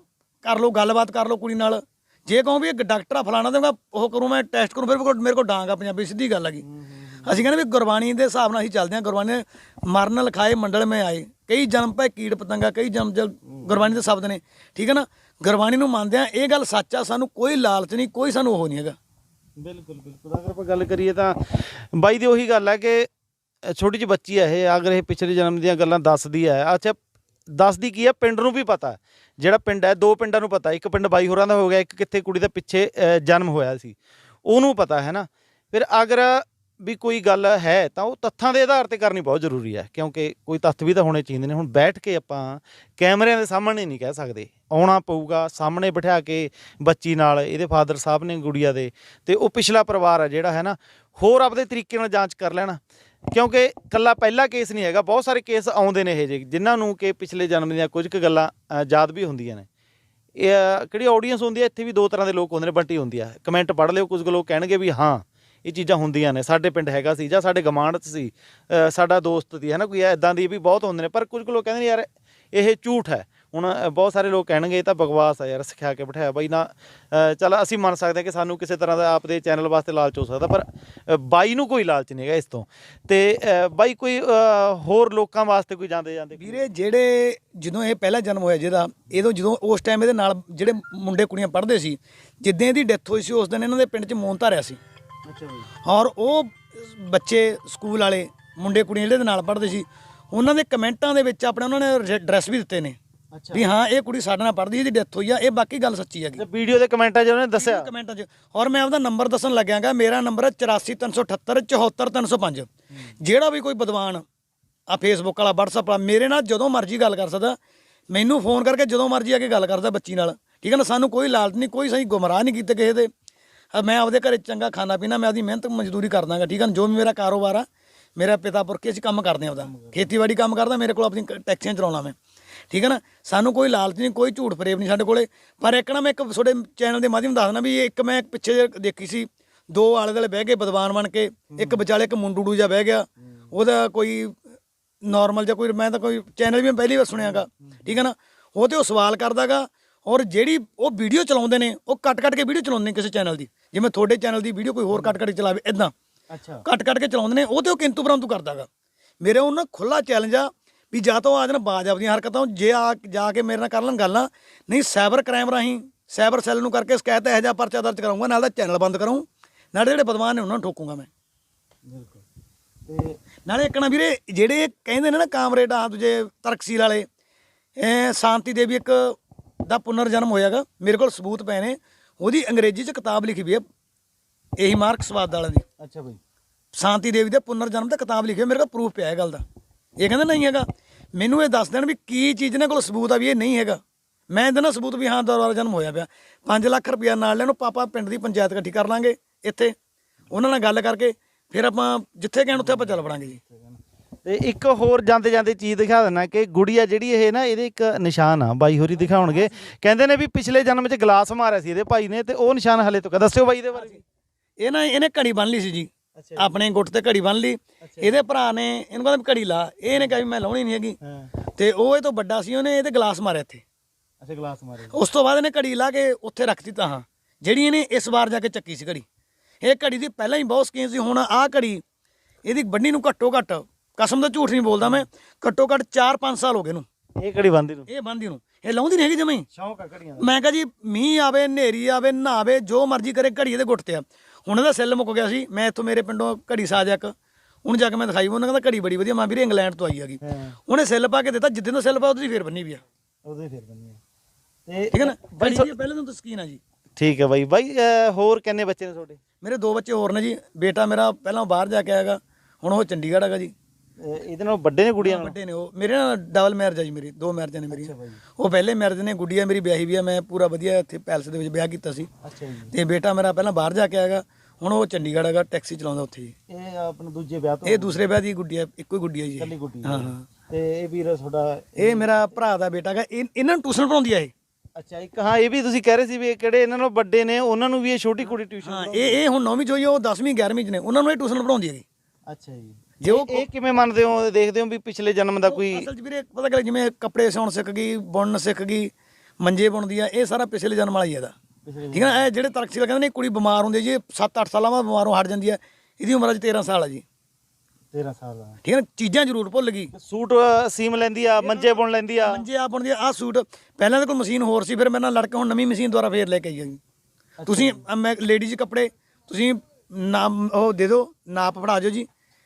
ਕਰ ਲਓ ਗੱਲਬਾਤ ਕਰ ਲਓ ਕੁੜੀ ਨਾਲ। ਜੇ ਕਹੋ ਵੀ ਇਹ ਡਾਕਟਰ ਆ ਫਲਾਣਾ ਦੇਵਾਂਗਾ ਉਹ ਕਰੂੰ ਮੈਂ ਟੈਸਟ ਕਰੂੰ ਫਿਰ ਮੇਰੇ ਕੋਲ- ਡਾਂਗ ਆ ਪੰਜਾਬੀ ਸਿੱਧੀ ਗੱਲ ਹੈਗੀ ਅਸੀਂ ਕਹਿੰਦੇ ਵੀ ਗੁਰਬਾਣੀ ਦੇ ਹਿਸਾਬ ਨਾਲ ਅਸੀਂ ਚੱਲਦੇ ਹਾਂ ਗੁਰਬਾਣੀ ਮਰਨ ਲਿਖਾਏ ਮੰਡਲ ਮੈਂ ਆਏ। ਕਈ ਜਨਮ ਪੈ ਕੀੜ ਪਤੰਗਾ ਕਈ ਜਨਮ ਜਲ ਗੁਰਬਾਣੀ ਦੇ ਸ਼ਬਦ ਨੇ। ਠੀਕ ਹੈ ਨਾ? ਗੁਰਬਾਣੀ ਨੂੰ ਮੰਨਦੇ ਆ ਇਹ ਗੱਲ ਸੱਚ ਆ ਸਾਨੂੰ ਕੋਈ ਲਾਲਚ ਨਹੀਂ ਕੋਈ ਸਾਨੂੰ ਉਹ ਨਹੀਂ ਹੈਗਾ। ਬਿਲਕੁਲ ਬਿਲਕੁਲ। ਅਗਰ ਆਪਾਂ ਗੱਲ ਕਰੀਏ ਤਾਂ ਬਾਈ ਦੀ ਉਹੀ ਗੱਲ ਹੈ ਕਿ ਛੋਟੀ ਜਿਹੀ ਬੱਚੀ ਹੈ ਇਹ ਅਗਰ ਇਹ ਪਿਛਲੇ ਜਨਮ ਦੀਆਂ ਗੱਲਾਂ ਦੱਸਦੀ ਹੈ ਅੱਛਾ, ਦੱਸਦੀ ਕੀ ਹੈ ਪਿੰਡ ਨੂੰ ਵੀ ਪਤਾ। ਜਿਹੜਾ ਪਿੰਡ ਹੈ ਦੋ ਪਿੰਡਾਂ ਨੂੰ ਪਤਾ। ਇੱਕ ਪਿੰਡ ਬਾਈ ਹੋਰਾਂ ਦਾ ਹੋ ਗਿਆ, ਇੱਕ ਕਿੱਥੇ ਕੁੜੀ ਦਾ ਪਿੱਛੇ ਜਨਮ ਹੋਇਆ ਸੀ। ਉਹਨੂੰ ਪਤਾ, ਹੈ ਨਾ? ਫਿਰ ਅਗਰ ਵੀ ਕੋਈ ਗੱਲ ਹੈ, ਤਾਂ ਉਹ ਤੱਥਾਂ ਦੇ ਆਧਾਰ ਤੇ ਕਰਨੀ ਬਹੁਤ ਜ਼ਰੂਰੀ ਹੈ ਕਿਉਂਕਿ ਕੋਈ ਤੱਥ ਵੀ ਤਾਂ ਹੋਣੇ ਚਾਹੀਦੇ ਨੇ। ਹੁਣ ਬੈਠ ਕੇ ਆਪਾਂ ਕੈਮਰਿਆਂ ਦੇ ਸਾਹਮਣੇ ਨਹੀਂ ਕਹਿ ਸਕਦੇ। ਆਉਣਾ ਪਊਗਾ, ਸਾਹਮਣੇ ਬਿਠਾ ਕੇ ਬੱਚੀ ਨਾਲ, ਇਹਦੇ ਫਾਦਰ ਸਾਹਿਬ ਨੇ ਗੁੜੀਆ ਦੇ। ਤੇ ਉਹ ਪਿਛਲਾ ਪਰਿਵਾਰ ਹੈ ਜਿਹੜਾ, ਹੈ ਨਾ? ਹੋਰ ਆਪਦੇ ਤਰੀਕੇ ਨਾਲ ਜਾਂਚ ਕਰ ਲੈਣਾ। ਕਿਉਂਕਿ ਕੱਲਾ ਪਹਿਲਾ ਕੇਸ ਨਹੀਂ ਹੈਗਾ, ਬਹੁਤ ਸਾਰੇ ਕੇਸ ਆਉਂਦੇ ਨੇ ਇਹ ਜਿਹੇ, ਜਿਨ੍ਹਾਂ ਨੂੰ ਕਿ ਪਿਛਲੇ ਜਨਮ ਦੀਆਂ ਕੁਝ ਕੁ ਗੱਲਾਂ ਯਾਦ ਵੀ ਹੁੰਦੀਆਂ ਨੇ। ਇਹ ਕਿਹੜੀ ਆਡੀਅנס ਹੁੰਦੀ ਹੈ? ਇੱਥੇ ਵੀ ਦੋ ਤਰ੍ਹਾਂ ਦੇ ਲੋਕ ਹੁੰਦੇ ਨੇ, ਬੰਟੀ ਹੁੰਦੀ ਆ। ਕਮੈਂਟ ਪੜ੍ਹ ਲਿਓ, ਕੁਝ ਕੁ ਲੋਕ ਕਹਿਣਗੇ ਵੀ ਹਾਂ, ਇਹ ਚੀਜ਼ਾਂ ਹੁੰਦੀਆਂ ਨੇ, ਸਾਡੇ ਪਿੰਡ ਹੈਗਾ ਸੀ ਜਾਂ ਸਾਡੇ ਗਮਾਂਡ 'ਚ ਸੀ ਸਾਡਾ ਦੋਸਤ ਦੀ ਹੈ ਨਾ ਕੋਈ ਐਦਾਂ ਦੀ ਵੀ ਬਹੁਤ ਹੁੰਦੇ ਨੇ, ਪਰ ਕੁਝ ਕੁ ਲੋਕ ਕਹਿੰਦੇ ਨੇ, ਯਾਰ, ਇਹ ਝੂਠ ਹੈ। ਹੁਣ ਬਹੁਤ ਸਾਰੇ ਲੋਕ ਕਹਿਣਗੇ ਇਹ ਤਾਂ ਬਕਵਾਸ ਹੈ ਯਾਰ ਸਿਖਾ ਕੇ ਬਿਠਾਇਆ। ਬਾਈ ਨਾ ਚੱਲ ਅਸੀਂ ਮੰਨ ਸਕਦੇ ਹਾਂ ਕਿ ਸਾਨੂੰ ਕਿਸੇ ਤਰ੍ਹਾਂ ਦਾ ਆਪਦੇ ਚੈਨਲ ਵਾਸਤੇ ਲਾਲਚ ਹੋ ਸਕਦਾ ਪਰ ਬਾਈ ਨੂੰ ਕੋਈ ਲਾਲਚ ਨਹੀਂ ਹੈਗਾ ਇਸ ਤੋਂ। ਤੇ ਬਾਈ ਕੋਈ ਹੋਰ ਲੋਕਾਂ ਵਾਸਤੇ ਕੋਈ ਜਾਂਦੇ ਜਾਂਦੇ ਵੀਰੇ ਜਿਹੜੇ ਜਦੋਂ ਇਹ ਪਹਿਲਾ ਜਨਮ ਹੋਇਆ ਜਿਹਦਾ ਇਹਦੋਂ ਜਦੋਂ ਉਸ ਟਾਈਮ ਇਹਦੇ ਨਾਲ ਜਿਹੜੇ ਮੁੰਡੇ ਕੁੜੀਆਂ ਪੜ੍ਹਦੇ ਸੀ ਜਿੱਦਾਂ ਇਹਦੀ ਡੈਥ ਹੋਈ ਸੀ ਉਸ ਦਿਨ ਇਹਨਾਂ ਦੇ ਪਿੰਡ 'ਚ ਮੌਨ ਧਾਰਿਆ ਸੀ। ਅੱਛਾ ਔਰ ਉਹ ਬੱਚੇ ਸਕੂਲ ਵਾਲੇ ਮੁੰਡੇ ਕੁੜੀਆਂ ਜਿਹੜੇ ਇਹਦੇ ਨਾਲ ਪੜ੍ਹਦੇ ਸੀ ਉਹਨਾਂ ਦੇ ਕਮੈਂਟਾਂ ਦੇ ਵਿੱਚ ਆਪਣੇ ਉਹਨਾਂ ਨੇ ਐਡਰੈਸ ਵੀ ਦਿੱਤੇ ਨੇ। ਵੀ ਹਾਂ ਇਹ ਕੁੜੀ ਸਾਡੇ ਨਾਲ ਪੜ੍ਹਦੀ ਇਹਦੀ ਡੈਥ ਹੋਈ ਆ ਇਹ ਬਾਕੀ ਗੱਲ ਸੱਚੀ ਹੈਗੀ। ਤੇ ਵੀਡੀਓ ਦੇ ਕਮੈਂਟਾਂ 'ਚ ਉਹਨੇ ਦੱਸਿਆ। ਕਮੈਂਟਾਂ 'ਚ। ਔਰ ਮੈਂ ਆਪਦਾ ਨੰਬਰ ਦੱਸਣ ਲੱਗਿਆਗਾ ਮੇਰਾ ਨੰਬਰ ਹੈ 84378 74305 ਜਿਹੜਾ ਵੀ ਕੋਈ ਵਿਦਵਾਨ ਆ ਫੇਸਬੁੱਕ ਵਾਲਾ WhatsApp ਵਾਲਾ ਮੇਰੇ ਨਾਲ ਜਦੋਂ ਮਰਜ਼ੀ ਗੱਲ ਕਰ ਸਕਦਾ। ਮੈਨੂੰ ਫੋਨ ਕਰਕੇ ਜਦੋਂ ਮਰਜ਼ੀ ਆ ਕੇ ਗੱਲ ਕਰਦਾ ਬੱਚੀ ਨਾਲ। ਠੀਕ ਹੈ ਨਾ ਸਾਨੂੰ ਕੋਈ ਲਾਲਚ ਨਹੀਂ ਕੋਈ ਸਹੀ ਗੁੰਮਰਾਹ ਨਹੀਂ ਕੀਤੇ ਕਿਸੇ ਦੇ। ਮੈਂ ਆਪਦੇ ਘਰੇ ਚੰਗਾ ਖਾਣਾ ਪੀਣਾ ਮੈਂ ਆਪਦੀ ਮਿਹਨਤ ਮਜ਼ਦੂਰੀ ਕਰਦਾਗਾ ਠੀਕ ਹੈ ਨਾ? ਜੋ ਵੀ ਮੇਰਾ ਕਾਰੋਬਾਰ ਆ ਮੇਰਾ ਪਿਤਾ ਪੁਰਖੇ ਅਸੀਂ ਕੰਮ ਕਰਦੇ ਆ ਉਹਦਾ ਖੇਤੀਬਾੜੀ ਕੰਮ ਕਰਦਾ ਮੇਰੇ ਕੋਲ ਆਪਣੀ ਟੈਕਸੀਆਂ ਚਲਾਉਣਾ ਮੈਂ। ਠੀਕ ਹੈ ਨਾ? ਸਾਨੂੰ ਕੋਈ ਲਾਲਚ ਨਹੀਂ ਕੋਈ ਝੂਠ ਫਰੇਬ ਨਹੀਂ ਸਾਡੇ ਕੋਲੇ। ਪਰ ਇੱਕ ਨਾ ਮੈਂ ਇੱਕ ਤੁਹਾਡੇ ਚੈਨਲ ਦੇ ਮਾਧਿਅਮ ਦੱਸਦਾ ਵੀ ਇੱਕ ਮੈਂ ਪਿੱਛੇ ਜਿਹੇ ਦੇਖੀ ਸੀ ਦੋ ਆਲੇ ਦੁਆਲੇ ਬਹਿ ਕੇ ਵਿਦਵਾਨ ਬਣ ਕੇ ਇੱਕ ਵਿਚਾਲੇ ਇੱਕ ਮੁੰਡੂੜੂ ਜਿਹਾ ਬਹਿ ਗਿਆ। ਉਹਦਾ ਕੋਈ ਨਾਰਮਲ ਜਿਹਾ ਕੋਈ ਮੈਂ ਤਾਂ ਕੋਈ ਚੈਨਲ ਵੀ ਮੈਂ ਪਹਿਲੀ ਵਾਰ ਸੁਣਿਆਗਾ ਠੀਕ ਹੈ ਨਾ? ਉਹ ਤੇ ਉਹ ਸਵਾਲ ਕਰਦਾਗਾ ਔਰ ਜਿਹੜੀ ਉਹ ਵੀਡੀਓ ਚਲਾਉਂਦੇ ਨੇ ਉਹ ਕੱਟ ਕੱਟ ਕੇ ਵੀਡੀਓ ਚਲਾਉਂਦੇ ਨੇ ਕਿਸੇ ਚੈਨਲ ਦੀ। ਜਿਵੇਂ ਤੁਹਾਡੇ ਚੈਨਲ ਦੀ ਵੀਡੀਓ ਕੋਈ ਹੋਰ ਕੱਟ ਕੱਟ ਕੇ ਚਲਾਵੇ ਇਦਾਂ ਅੱਛਾ। ਕੱਟ ਕੱਟ ਕੇ ਚਲਾਉਂਦੇ ਨੇ ਉਹ ਤੇ ਉਹ ਕਿੰਤੂ ਪਰੰਤੂ ਕਰਦਾਗਾ ਮੇਰੇ ਉਹਨਾਂ ਖੁੱਲਾ ਚੈਲੰਜ ਆ ਵੀ ਜਾਂ ਤਾਂ ਉਹ ਆ ਜਾਣ ਬਾਜ ਆਪਦੀਆਂ ਹਰਕਤਾਂ ਜੇ ਆ ਜਾ ਕੇ ਮੇਰੇ ਨਾਲ ਕਰ ਲੈਣ ਗੱਲਾਂ ਨਹੀਂ ਸਾਈਬਰ ਕ੍ਰਾਈਮ ਰਾਹੀਂ ਸਾਈਬਰ ਸੈੱਲ ਨੂੰ ਕਰਕੇ ਸ਼ਿਕਾਇਤ ਇਹੋ ਜਿਹਾ ਪਰਚਾ ਦਰਜ ਕਰਾਉਂਗਾ ਨਾਲ ਦਾ ਚੈਨਲ ਬੰਦ ਕਰਾਉਂ ਨਾਲੇ ਜਿਹੜੇ ਬਦਮਾਨ ਨੇ ਉਹਨਾਂ ਨੂੰ ਠੋਕੂਗਾ ਮੈਂ। ਬਿਲਕੁਲ। ਤੇ ਨਾਲੇ ਇੱਕ ਨਾ ਵੀਰੇ ਜਿਹੜੇ ਕਹਿੰਦੇ ਨੇ ਨਾ ਕਾਮਰੇਡ ਆ ਦੂਜੇ ਤਰਕਸੀਲ ਵਾਲੇ ਇਹ ਸ਼ਾਂਤੀ ਦੇਵੀ ਇੱਕ ਦਾ ਪੁਨਰ ਜਨਮ ਹੋਇਆਗਾ ਮੇਰੇ ਕੋਲ ਸਬੂਤ ਪਏ ਨੇ ਉਹਦੀ ਅੰਗਰੇਜ਼ੀ 'ਚ ਕਿਤਾਬ ਲਿਖੀ ਵੀ ਹੈ ਇਹੀ ਮਾਰਕਸਵਾਦ ਵਾਲਿਆਂ ਦੀ। ਅੱਛਾ ਬਾਈ। ਸ਼ਾਂਤੀ ਦੇਵੀ ਦੇ ਪੁਨਰ ਜਨਮ ਤੇ ਕਿਤਾਬ ਲਿਖੀ ਹੋਈ, ਮੇਰੇ ਕੋਲ ਪ੍ਰੂਫ ਪਿਆ ਇਹ ਗੱਲ ਦਾ। ਇਹ ਕਹਿੰਦੇ ਨਹੀਂ ਹੈਗਾ। ਮੈਨੂੰ ਇਹ ਦੱਸ ਦੇਣ ਵੀ ਕੀ ਚੀਜ਼ ਇਹਨਾਂ ਕੋਲ ਸਬੂਤ ਆ ਵੀ ਇਹ ਨਹੀਂ ਹੈਗਾ। ਮੈਂ ਇਹਦਾ ਨਾ ਸਬੂਤ ਵੀ ਹਾਂ ਦੁਬਾਰਾ ਜਨਮ ਹੋਇਆ ਪਿਆ। 5 ਲੱਖ ਰੁਪਇਆ ਨਾਲ ਲੈਣ ਪਾਪਾ ਪਿੰਡ ਦੀ ਪੰਚਾਇਤ ਇਕੱਠੀ ਕਰ ਲਾਂਗੇ ਇੱਥੇ। ਉਹਨਾਂ ਨਾਲ ਗੱਲ ਕਰਕੇ ਫਿਰ ਆਪਾਂ ਜਿੱਥੇ ਕਹਿਣ ਉੱਥੇ ਆਪਾਂ ਚੱਲ ਪੜਾਂਗੇ ਜੀ। ਤੇ ਇੱਕ ਹੋਰ ਜਾਂਦੇ ਜਾਂਦੇ ਚੀਜ਼ ਦਿਖਾ ਦੇਣਾ ਕਿ ਗੁੜੀਆ ਜਿਹੜੀ ਇਹ ਨਾ ਇਹਦੇ ਇੱਕ ਨਿਸ਼ਾਨ ਆ ਬਾਈ ਹੋਰੀ ਦਿਖਾਉਣਗੇ। ਕਹਿੰਦੇ ਨੇ ਵੀ ਪਿਛਲੇ ਜਨਮ 'ਚ ਗਲਾਸ ਮਾਰਿਆ ਸੀ ਇਹਦੇ ਭਾਈ ਨੇ ਤੇ ਉਹ ਨਿਸ਼ਾਨ ਹਲੇ ਤੋਂ ਦੱਸਿਓ ਬਾਈ ਇਹਦੇ ਬਾਰੇ। ਇਹ ਨਾ ਇਹਨੇ ਘੜੀ ਬੰਨ ਲਈ ਸੀ ਜੀ। ਆਪਣੇ ਗੁੱਟ ਤੇ ਘੜੀ ਬੰਨ ਲਈ। ਇਹਦੇ ਭਰਾ ਨੇ ਇਹਨੂੰ ਕਹਿੰਦਾ ਘੜੀ ਲਾ। ਇਹਨੇ ਕਿਹਾ ਵੀ ਮੈਂ ਲਾਉਣੀ ਨਹੀਂ ਹੈਗੀ। ਤੇ ਉਹ ਇਹ ਤੋਂ ਵੱਡਾ ਸੀ ਉਹਨੇ ਇਹਦੇ ਗਲਾਸ ਮਾਰਿਆ ਇੱਥੇ। ਅੱਛਾ ਗਲਾਸ ਮਾਰੇ ਉਸ ਤੋਂ ਬਾਅਦ ਇਹਨੇ ਘੜੀ ਲਾ ਕੇ ਉੱਥੇ ਰੱਖਤੀ ਤਾਂ ਹਾਂ। ਜਿਹੜੀ ਇਹਨੇ ਇਸ ਵਾਰ ਜਾ ਕੇ ਚੱਕੀ ਸੀ ਘੜੀ। ਇਹ ਘੜੀ ਦੀ ਪਹਿਲਾਂ ਹੀ ਬਹੁਤ ਸਕੀਨ ਸੀ ਹੁਣ ਆਹ ਘੜੀ ਇਹਦੀ ਵੱਡੀ ਨੂੰ ਘੱਟੋ ਘੱਟ ਕਸਮ ਦਾ ਝੂਠ ਨਹੀਂ ਬੋਲਦਾ ਮੈਂ ਘੱਟੋ ਘੱਟ 4-5 ਸਾਲ ਹੋ ਗਏ ਨੂੰ ਇਹ ਘੜੀ ਬੰਦੀ ਨੂੰ? ਇਹ ਬੰਦੀ ਨੂੰ। ਇਹ ਲਾਉਂਦੀ ਨਹੀਂ ਹੈਗੀ ਜਮਈ ਸ਼ੌਂਕ ਆ ਘੜੀਆਂ ਮੈਂ ਕਹਾਂ ਜੀ ਮੀਂਹ ਆਵੇ ਹਨੇਰੀ ਆਵੇ ਨਹਾਵੇ ਜੋ ਮਰਜ਼ੀ ਕਰੇ ਘੜੀ ਇਹਦੇ ਗੁੱਟ ਤੇ ਆ। ਹੁਣ ਇਹਦਾ ਸੈੱਲ ਮੁੱਕ ਗਿਆ ਸੀ ਮੈਂ ਇੱਥੋਂ ਮੇਰੇ ਪਿੰਡੋਂ ਘੜੀ ਸਾਜ ਇੱਕ ਉਹਨੂੰ ਜਾ ਕੇ ਮੈਂ ਦਿਖਾਈ ਉਹਨਾਂ ਕਹਿੰਦਾ ਘੜੀ ਬੜੀ ਵਧੀਆ ਮੈਂ ਵੀਰੇ ਇੰਗਲੈਂਡ ਤੋਂ ਆਈ ਹੈਗੀ। ਉਹਨੇ ਸੈੱਲ ਪਾ ਕੇ ਦਿੱਤਾ ਜਿੱਦਾਂ ਦਾ ਸੈੱਲ ਪਾ ਉਹਦੀ ਫੇਰ ਬੰਨੀ ਵੀ ਆ। ਉਹਦੇ ਫਿਰ ਬੰਨੀ ਤੇ ਠੀਕ ਹੈ ਨਾ? ਦੀ ਪਹਿਲੇ ਤੋਂ ਸਕੀਨ ਆ ਜੀ। ਠੀਕ ਹੈ ਬਾਈ। ਬਾਈ ਹੋਰ ਕਿੰਨੇ ਬੱਚੇ ਨੇ ਤੁਹਾਡੇ? ਮੇਰੇ ਦੋ ਬੱਚੇ ਹੋਰ ਨੇ ਜੀ। ਬੇਟਾ ਮੇਰਾ ਪਹਿਲਾਂ ਬਾਹਰ ਜਾ ਕੇ ਆਏਗਾ ਹੁਣ ਉਹ ਚੰਡੀਗੜ੍ਹ ਹੈਗਾ ਜੀ। ਇਹਦੇ ਨਾਲ ਵੱਡੇ ਨੇ ਕੁੜੀਆਂ ਨਾਲ? ਵੱਡੇ ਨੇ ਉਹ। ਮੇਰੇ ਨਾਲ ਡਬਲ ਮੈਰਿਜ ਆ ਜੀ ਮੇਰੀ ਦੋ ਮੈਰਿਜਾਂ ਨੇ ਮੇਰੀਆਂ। ਉਹ ਪਹਿਲੇ ਮੈਰਿਜ ਨੇ ਗੁੱਡੀਆ ਮੇਰੀ ਵਿਆਹੀ ਵੀ ਆ ਮੈਂ ਪੂਰਾ ਵਧੀਆ ਇੱਥੇ ਪੈਲਸ ਦੇ ਵਿੱਚ ਵਿਆਹ ਕੀਤਾ ਸੀ। ਅੱਛਾ ਜੀ। ਤੇ ਬੇਟਾ ਮੇਰਾ ਪਹਿਲਾਂ ਬਾਹਰ ਜਾ ਕੇ ਆਏਗਾ ਹੁਣ ਉਹ ਚੰਡੀਗੜ੍ਹ ਹੈਗਾ ਟੈਕਸੀ ਚਲਾਉਂਦਾ ਉੱਥੇ ਜੀ। ਇਹ ਆਪਣੇ ਦੂਜੇ ਵਿਆਹ ਤੋਂ? ਇਹ ਦੂਸਰੇ ਵਿਆਹ ਦੀ ਗੁੱਡੀਆ ਇੱਕੋ ਹੀ ਗੁੱਡੀਆ ਜੀ ਇਹ। ਗੁੱਡੀ ਹਾਂ ਹਾਂ। ਤੇ ਇਹ ਵੀਰ ਤੁਹਾਡਾ ਇਹ ਮੇਰਾ ਭਰਾ ਦਾ ਬੇਟਾ ਹੈਗਾ ਇਹ- ਇਹਨਾਂ ਨੂੰ ਟਿਊਸ਼ਨ ਪੜਾਉਂਦੀ ਆ ਇਹ। ਅੱਛਾ ਇੱਕ ਹਾਂ ਇਹ ਵੀ ਤੁਸੀਂ ਕਹਿ ਰਹੇ ਸੀ ਵੀ ਇਹ ਕਿਹੜੇ ਇਹਨਾਂ ਨਾਲੋਂ ਵੱਡੇ ਨੇ ਉਹਨਾਂ ਨੂੰ ਵੀ ਇਹ ਛੋਟੀ ਕੁੜੀ ਟਿਊਸ਼ਨ ਹਾਂ ਇਹ ਇਹ ਹੁਣ 9ਵੀਂ ਚ ਹੋਈ ਆ, ਉਹ 10ਵੀਂ 11ਵੀਂ ਚ ਨੇ ਉਹਨਾਂ ਨੂੰ ਇਹ ਟਿਊਸ਼ਨ ਪੜਾਉਂਦੀ ਹੈਗੀ ਅੱਛਾ ਜੀ। ਜੇ ਉਹ ਇਹ ਕਿਵੇਂ ਮੰਨਦੇ ਹੋ? ਦੇਖਦੇ ਹੋ ਵੀ ਪਿਛਲੇ ਜਨਮ ਦਾ ਕੋਈ ਅਸਲ 'ਚ ਵੀਰੇ ਪਤਾ ਕਿ ਜਿਵੇਂ ਕੱਪੜੇ ਸਿਉਣ ਸਿੱਖ ਗਈ ਬੁਣਨ ਸਿੱਖ ਗਈ ਮੰਜੇ ਬੁਣਦੀ ਆ ਇਹ ਸਾਰਾ ਪਿਛਲੇ ਜਨਮ ਵਾਲਾ ਹੀ ਇਹਦਾ। ਠੀਕ ਹੈ ਨਾ? ਇਹ ਜਿਹੜੇ ਤਰਕਸ਼ੀਲ ਕਹਿੰਦੇ ਨੇ ਕੁੜੀ ਬਿਮਾਰ ਹੁੰਦੀ ਜੀ 7-8 ਸਾਲਾਂ ਬਾਅਦ ਬਿਮਾਰੋਂ ਹਟ ਜਾਂਦੀ ਹੈ ਇਹਦੀ ਉਮਰ ਅਜ 13 ਸਾਲ ਆ ਜੀ। 13 ਸਾਲ ਦਾ ਠੀਕ ਹੈ ਨਾ? ਚੀਜ਼ਾਂ ਜ਼ਰੂਰ ਭੁੱਲ ਗਈ। ਸੂਟ ਸੀਮ ਲੈਂਦੀ ਆ ਮੰਜੇ ਬੁਣ ਲੈਂਦੀ ਆ। ਮੰਜੇ ਆ ਬੁਣਦੀ ਆ ਆਹ ਸੂਟ ਪਹਿਲਾਂ ਤਾਂ ਕੋਈ ਮਸ਼ੀਨ ਹੋਰ ਸੀ ਫਿਰ ਮੇਰੇ ਨਾਲ ਲੜ ਕੇ ਹੁਣ ਨਵੀਂ ਮਸ਼ੀਨ ਦੁਆਰਾ ਫੇਰ ਲੈ ਕੇ ਆਈ ਆ ਜੀ। ਤੁਸੀਂ ਮੈਂ ਲੇਡੀਜ਼ ਕੱਪੜੇ ਤੁਸੀਂ ਨਾਮ ਉਹ ਦੇ ਦਿਓ ਨਾਪ ਫੜਾ ਦਿਓ ਜੀ।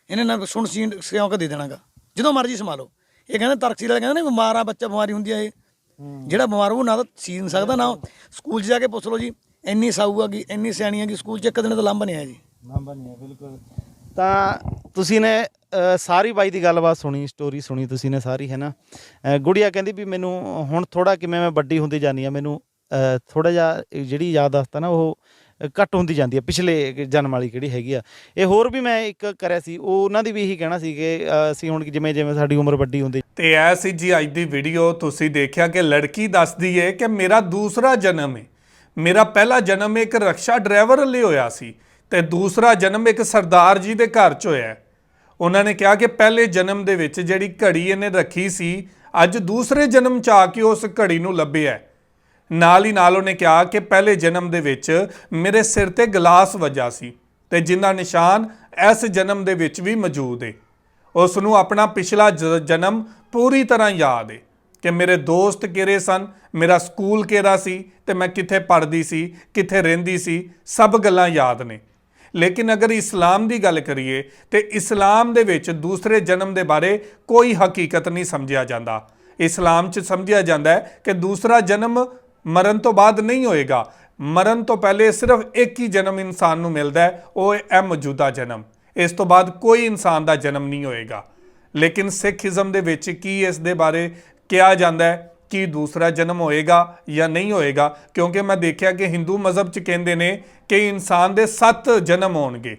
ਇਹਨੇ ਨਾ ਸੁਣ ਸੀਨ ਸਿਉਂ ਕੇ ਦੇ ਦੇਣਾਗਾ। ਜਦੋਂ ਮਰਜ਼ੀ ਸਮਾ ਲਓ ਇਹ ਕਹਿੰਦੇ ਤਰਕਸੀਲ ਵਾਲੇ ਕਹਿੰਦੇ ਨੇ ਬਿਮਾਰ ਆ ਬੱਚਾ ਬਿਮਾਰੀ ਹੁੰਦੀ ਆ ਇਹ। ਜਿਹੜਾ ਬਿਮਾਰ ਉਹ ਨਾ ਤਾਂ ਸੀ ਨਹੀਂ ਸਕਦਾ, ਨਾ ਸਕੂਲ 'ਚ ਜਾ ਕੇ ਪੁੱਛ ਲਓ ਜੀ, ਇੰਨੀ ਸਾਊ ਆ ਗਈ, ਇੰਨੀ ਸਿਆਣੀ ਆ ਗਈ, ਸਕੂਲ 'ਚ ਇੱਕ ਦਿਨ ਤਾਂ ਲੰਬ ਨਹੀਂ ਆਇਆ ਜੀ। ਨੰਬਰ ਨਹੀਂ ਹੈ ਬਿਲਕੁਲ। ਤਾਂ ਤੁਸੀਂ ਨੇ ਸਾਰੀ ਬਾਈ ਦੀ ਗੱਲਬਾਤ ਸੁਣੀ ਸਟੋਰੀ ਸੁਣੀ ਤੁਸੀਂ ਨੇ ਸਾਰੀ ਹੈ ਨਾ ਗੁੜੀਆ ਕਹਿੰਦੀ ਵੀ ਮੈਨੂੰ ਹੁਣ ਥੋੜਾ ਕਿਵੇਂ ਮੈਂ ਵੱਡੀ ਹੁੰਦੀ ਜਾਨੀ ਆ, ਮੈਨੂੰ ਥੋੜਾ ਜਿਹਾ ਇਹ ਜਿਹੜੀ ਯਾਦਾਸ਼ਤ ਆ ਨਾ, ਉਹ ਘੱਟ ਹੁੰਦੀ ਜਾਂਦੀ ਹੈ ਪਿਛਲੇ ਜਨਮ ਵਾਲੀ ਕਿਹੜੀ ਹੈਗੀ ਆ। ਇਹ ਹੋਰ ਵੀ ਮੈਂ ਇੱਕ ਕਰਿਆ ਸੀ, ਉਹ ਉਹਨਾਂ ਦੀ ਵੀ ਇਹੀ ਕਹਿਣਾ ਸੀ ਕਿ ਅਸੀਂ ਹੁਣ ਜਿਵੇਂ ਜਿਵੇਂ ਸਾਡੀ ਉਮਰ ਵੱਡੀ ਹੁੰਦੀ। ਤੇ ਐ ਸੀ ਜੀ ਅੱਜ ਦੀ ਵੀਡੀਓ ਤੁਸੀਂ ਦੇਖਿਆ ਕਿ ਲੜਕੀ ਦੱਸਦੀ ਏ ਕਿ ਮੇਰਾ ਦੂਸਰਾ ਜਨਮ ਹੈ ਮੇਰਾ ਪਹਿਲਾ ਜਨਮ ਇੱਕ ਰਕਸ਼ਾ ਡਰਾਈਵਰ ਲਈ ਹੋਇਆ ਸੀ ਤੇ ਦੂਸਰਾ ਜਨਮ ਇੱਕ ਸਰਦਾਰ ਜੀ ਦੇ ਘਰ 'ਚ ਹੋਇਆ। ਉਹਨਾਂ ਨੇ ਕਿਹਾ ਕਿ ਪਹਿਲੇ ਜਨਮ ਦੇ ਵਿੱਚ ਜਿਹੜੀ ਘੜੀ ਇਹਨੇ ਰੱਖੀ ਸੀ, ਅੱਜ ਦੂਸਰੇ ਜਨਮ 'ਚ ਆ ਕੇ ਉਸ ਘੜੀ ਨੂੰ ਲੱਭਿਆ। ਨਾਲ ਹੀ ਨਾਲ ਉਹਨੇ ਕਿਹਾ ਕਿ ਪਹਿਲੇ ਜਨਮ ਦੇ ਵਿੱਚ ਮੇਰੇ ਸਿਰ ਤੇ ਗਲਾਸ ਵੱਜਾ ਸੀ ਤੇ ਜਿੰਦਾ ਨਿਸ਼ਾਨ ਇਸ ਜਨਮ ਦੇ ਵਿੱਚ ਵੀ ਮੌਜੂਦ ਹੈ ਉਸ ਨੂੰ ਆਪਣਾ ਪਿਛਲਾ ਜਨਮ ਪੂਰੀ ਤਰ੍ਹਾਂ ਯਾਦ ਹੈ ਕਿ ਮੇਰੇ ਦੋਸਤ ਕਿਹੜੇ ਸਨ, ਮੇਰਾ ਸਕੂਲ ਕਿਹੜਾ ਸੀ ਤੇ ਮੈਂ ਕਿੱਥੇ ਪੜ੍ਹਦੀ ਸੀ, ਕਿੱਥੇ ਰਹਿੰਦੀ ਸੀ, ਸਭ ਗੱਲਾਂ ਯਾਦ ਨੇ। ਲੇਕਿਨ ਅਗਰ ਇਸਲਾਮ ਦੀ ਗੱਲ ਕਰੀਏ ਤੇ ਇਸਲਾਮ ਦੇ ਵਿੱਚ ਦੂਸਰੇ ਜਨਮ ਦੇ ਬਾਰੇ ਕੋਈ ਹਕੀਕਤ ਨਹੀਂ ਸਮਝਿਆ ਜਾਂਦਾ। ਇਸਲਾਮ 'ਚ ਸਮਝਿਆ ਜਾਂਦਾ ਹੈ ਕਿ ਦੂਸਰਾ ਜਨਮ ਮਰਨ ਤੋਂ ਬਾਅਦ ਨਹੀਂ ਹੋਏਗਾ। ਮਰਨ ਤੋਂ ਪਹਿਲੇ ਸਿਰਫ ਇੱਕ ਹੀ ਜਨਮ ਇਨਸਾਨ ਨੂੰ ਮਿਲਦਾ ਹੈ, ਉਹ ਹੈ ਇਹ ਮੌਜੂਦਾ ਜਨਮ। ਇਸ ਤੋਂ ਬਾਅਦ ਕੋਈ ਇਨਸਾਨ ਦਾ ਜਨਮ ਨਹੀਂ ਹੋਏਗਾ। ਲੇਕਿਨ ਸਿੱਖੀਜ਼ਮ ਦੇ ਵਿੱਚ ਕੀ ਇਸ ਦੇ ਬਾਰੇ ਕਿਹਾ ਜਾਂਦਾ ਹੈ, ਕਿ ਦੂਸਰਾ ਜਨਮ ਹੋਏਗਾ ਜਾਂ ਨਹੀਂ ਹੋਏਗਾ? ਕਿਉਂਕਿ ਮੈਂ ਦੇਖਿਆ ਕਿ ਹਿੰਦੂ ਮਜ਼ਹਬ 'ਚ ਕਹਿੰਦੇ ਨੇ ਕਿ ਇਨਸਾਨ ਦੇ 7 ਜਨਮ ਹੋਣਗੇ।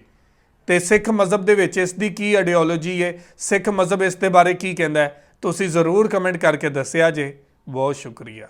ਤੇ ਸਿੱਖ ਮਜ਼ਹਬ ਦੇ ਵਿੱਚ ਇਸ ਦੀ ਕੀ ਆਈਡੀਓਲੋਜੀ ਹੈ? ਸਿੱਖ ਮਜ਼ਹਬ ਇਸ ਦੇ ਬਾਰੇ ਕੀ ਕਹਿੰਦਾ ਹੈ? ਤੁਸੀਂ ਜ਼ਰੂਰ ਕਮੈਂਟ ਕਰਕੇ ਦੱਸਿਆ ਜੇ। ਬਹੁਤ ਸ਼ੁਕਰੀਆ।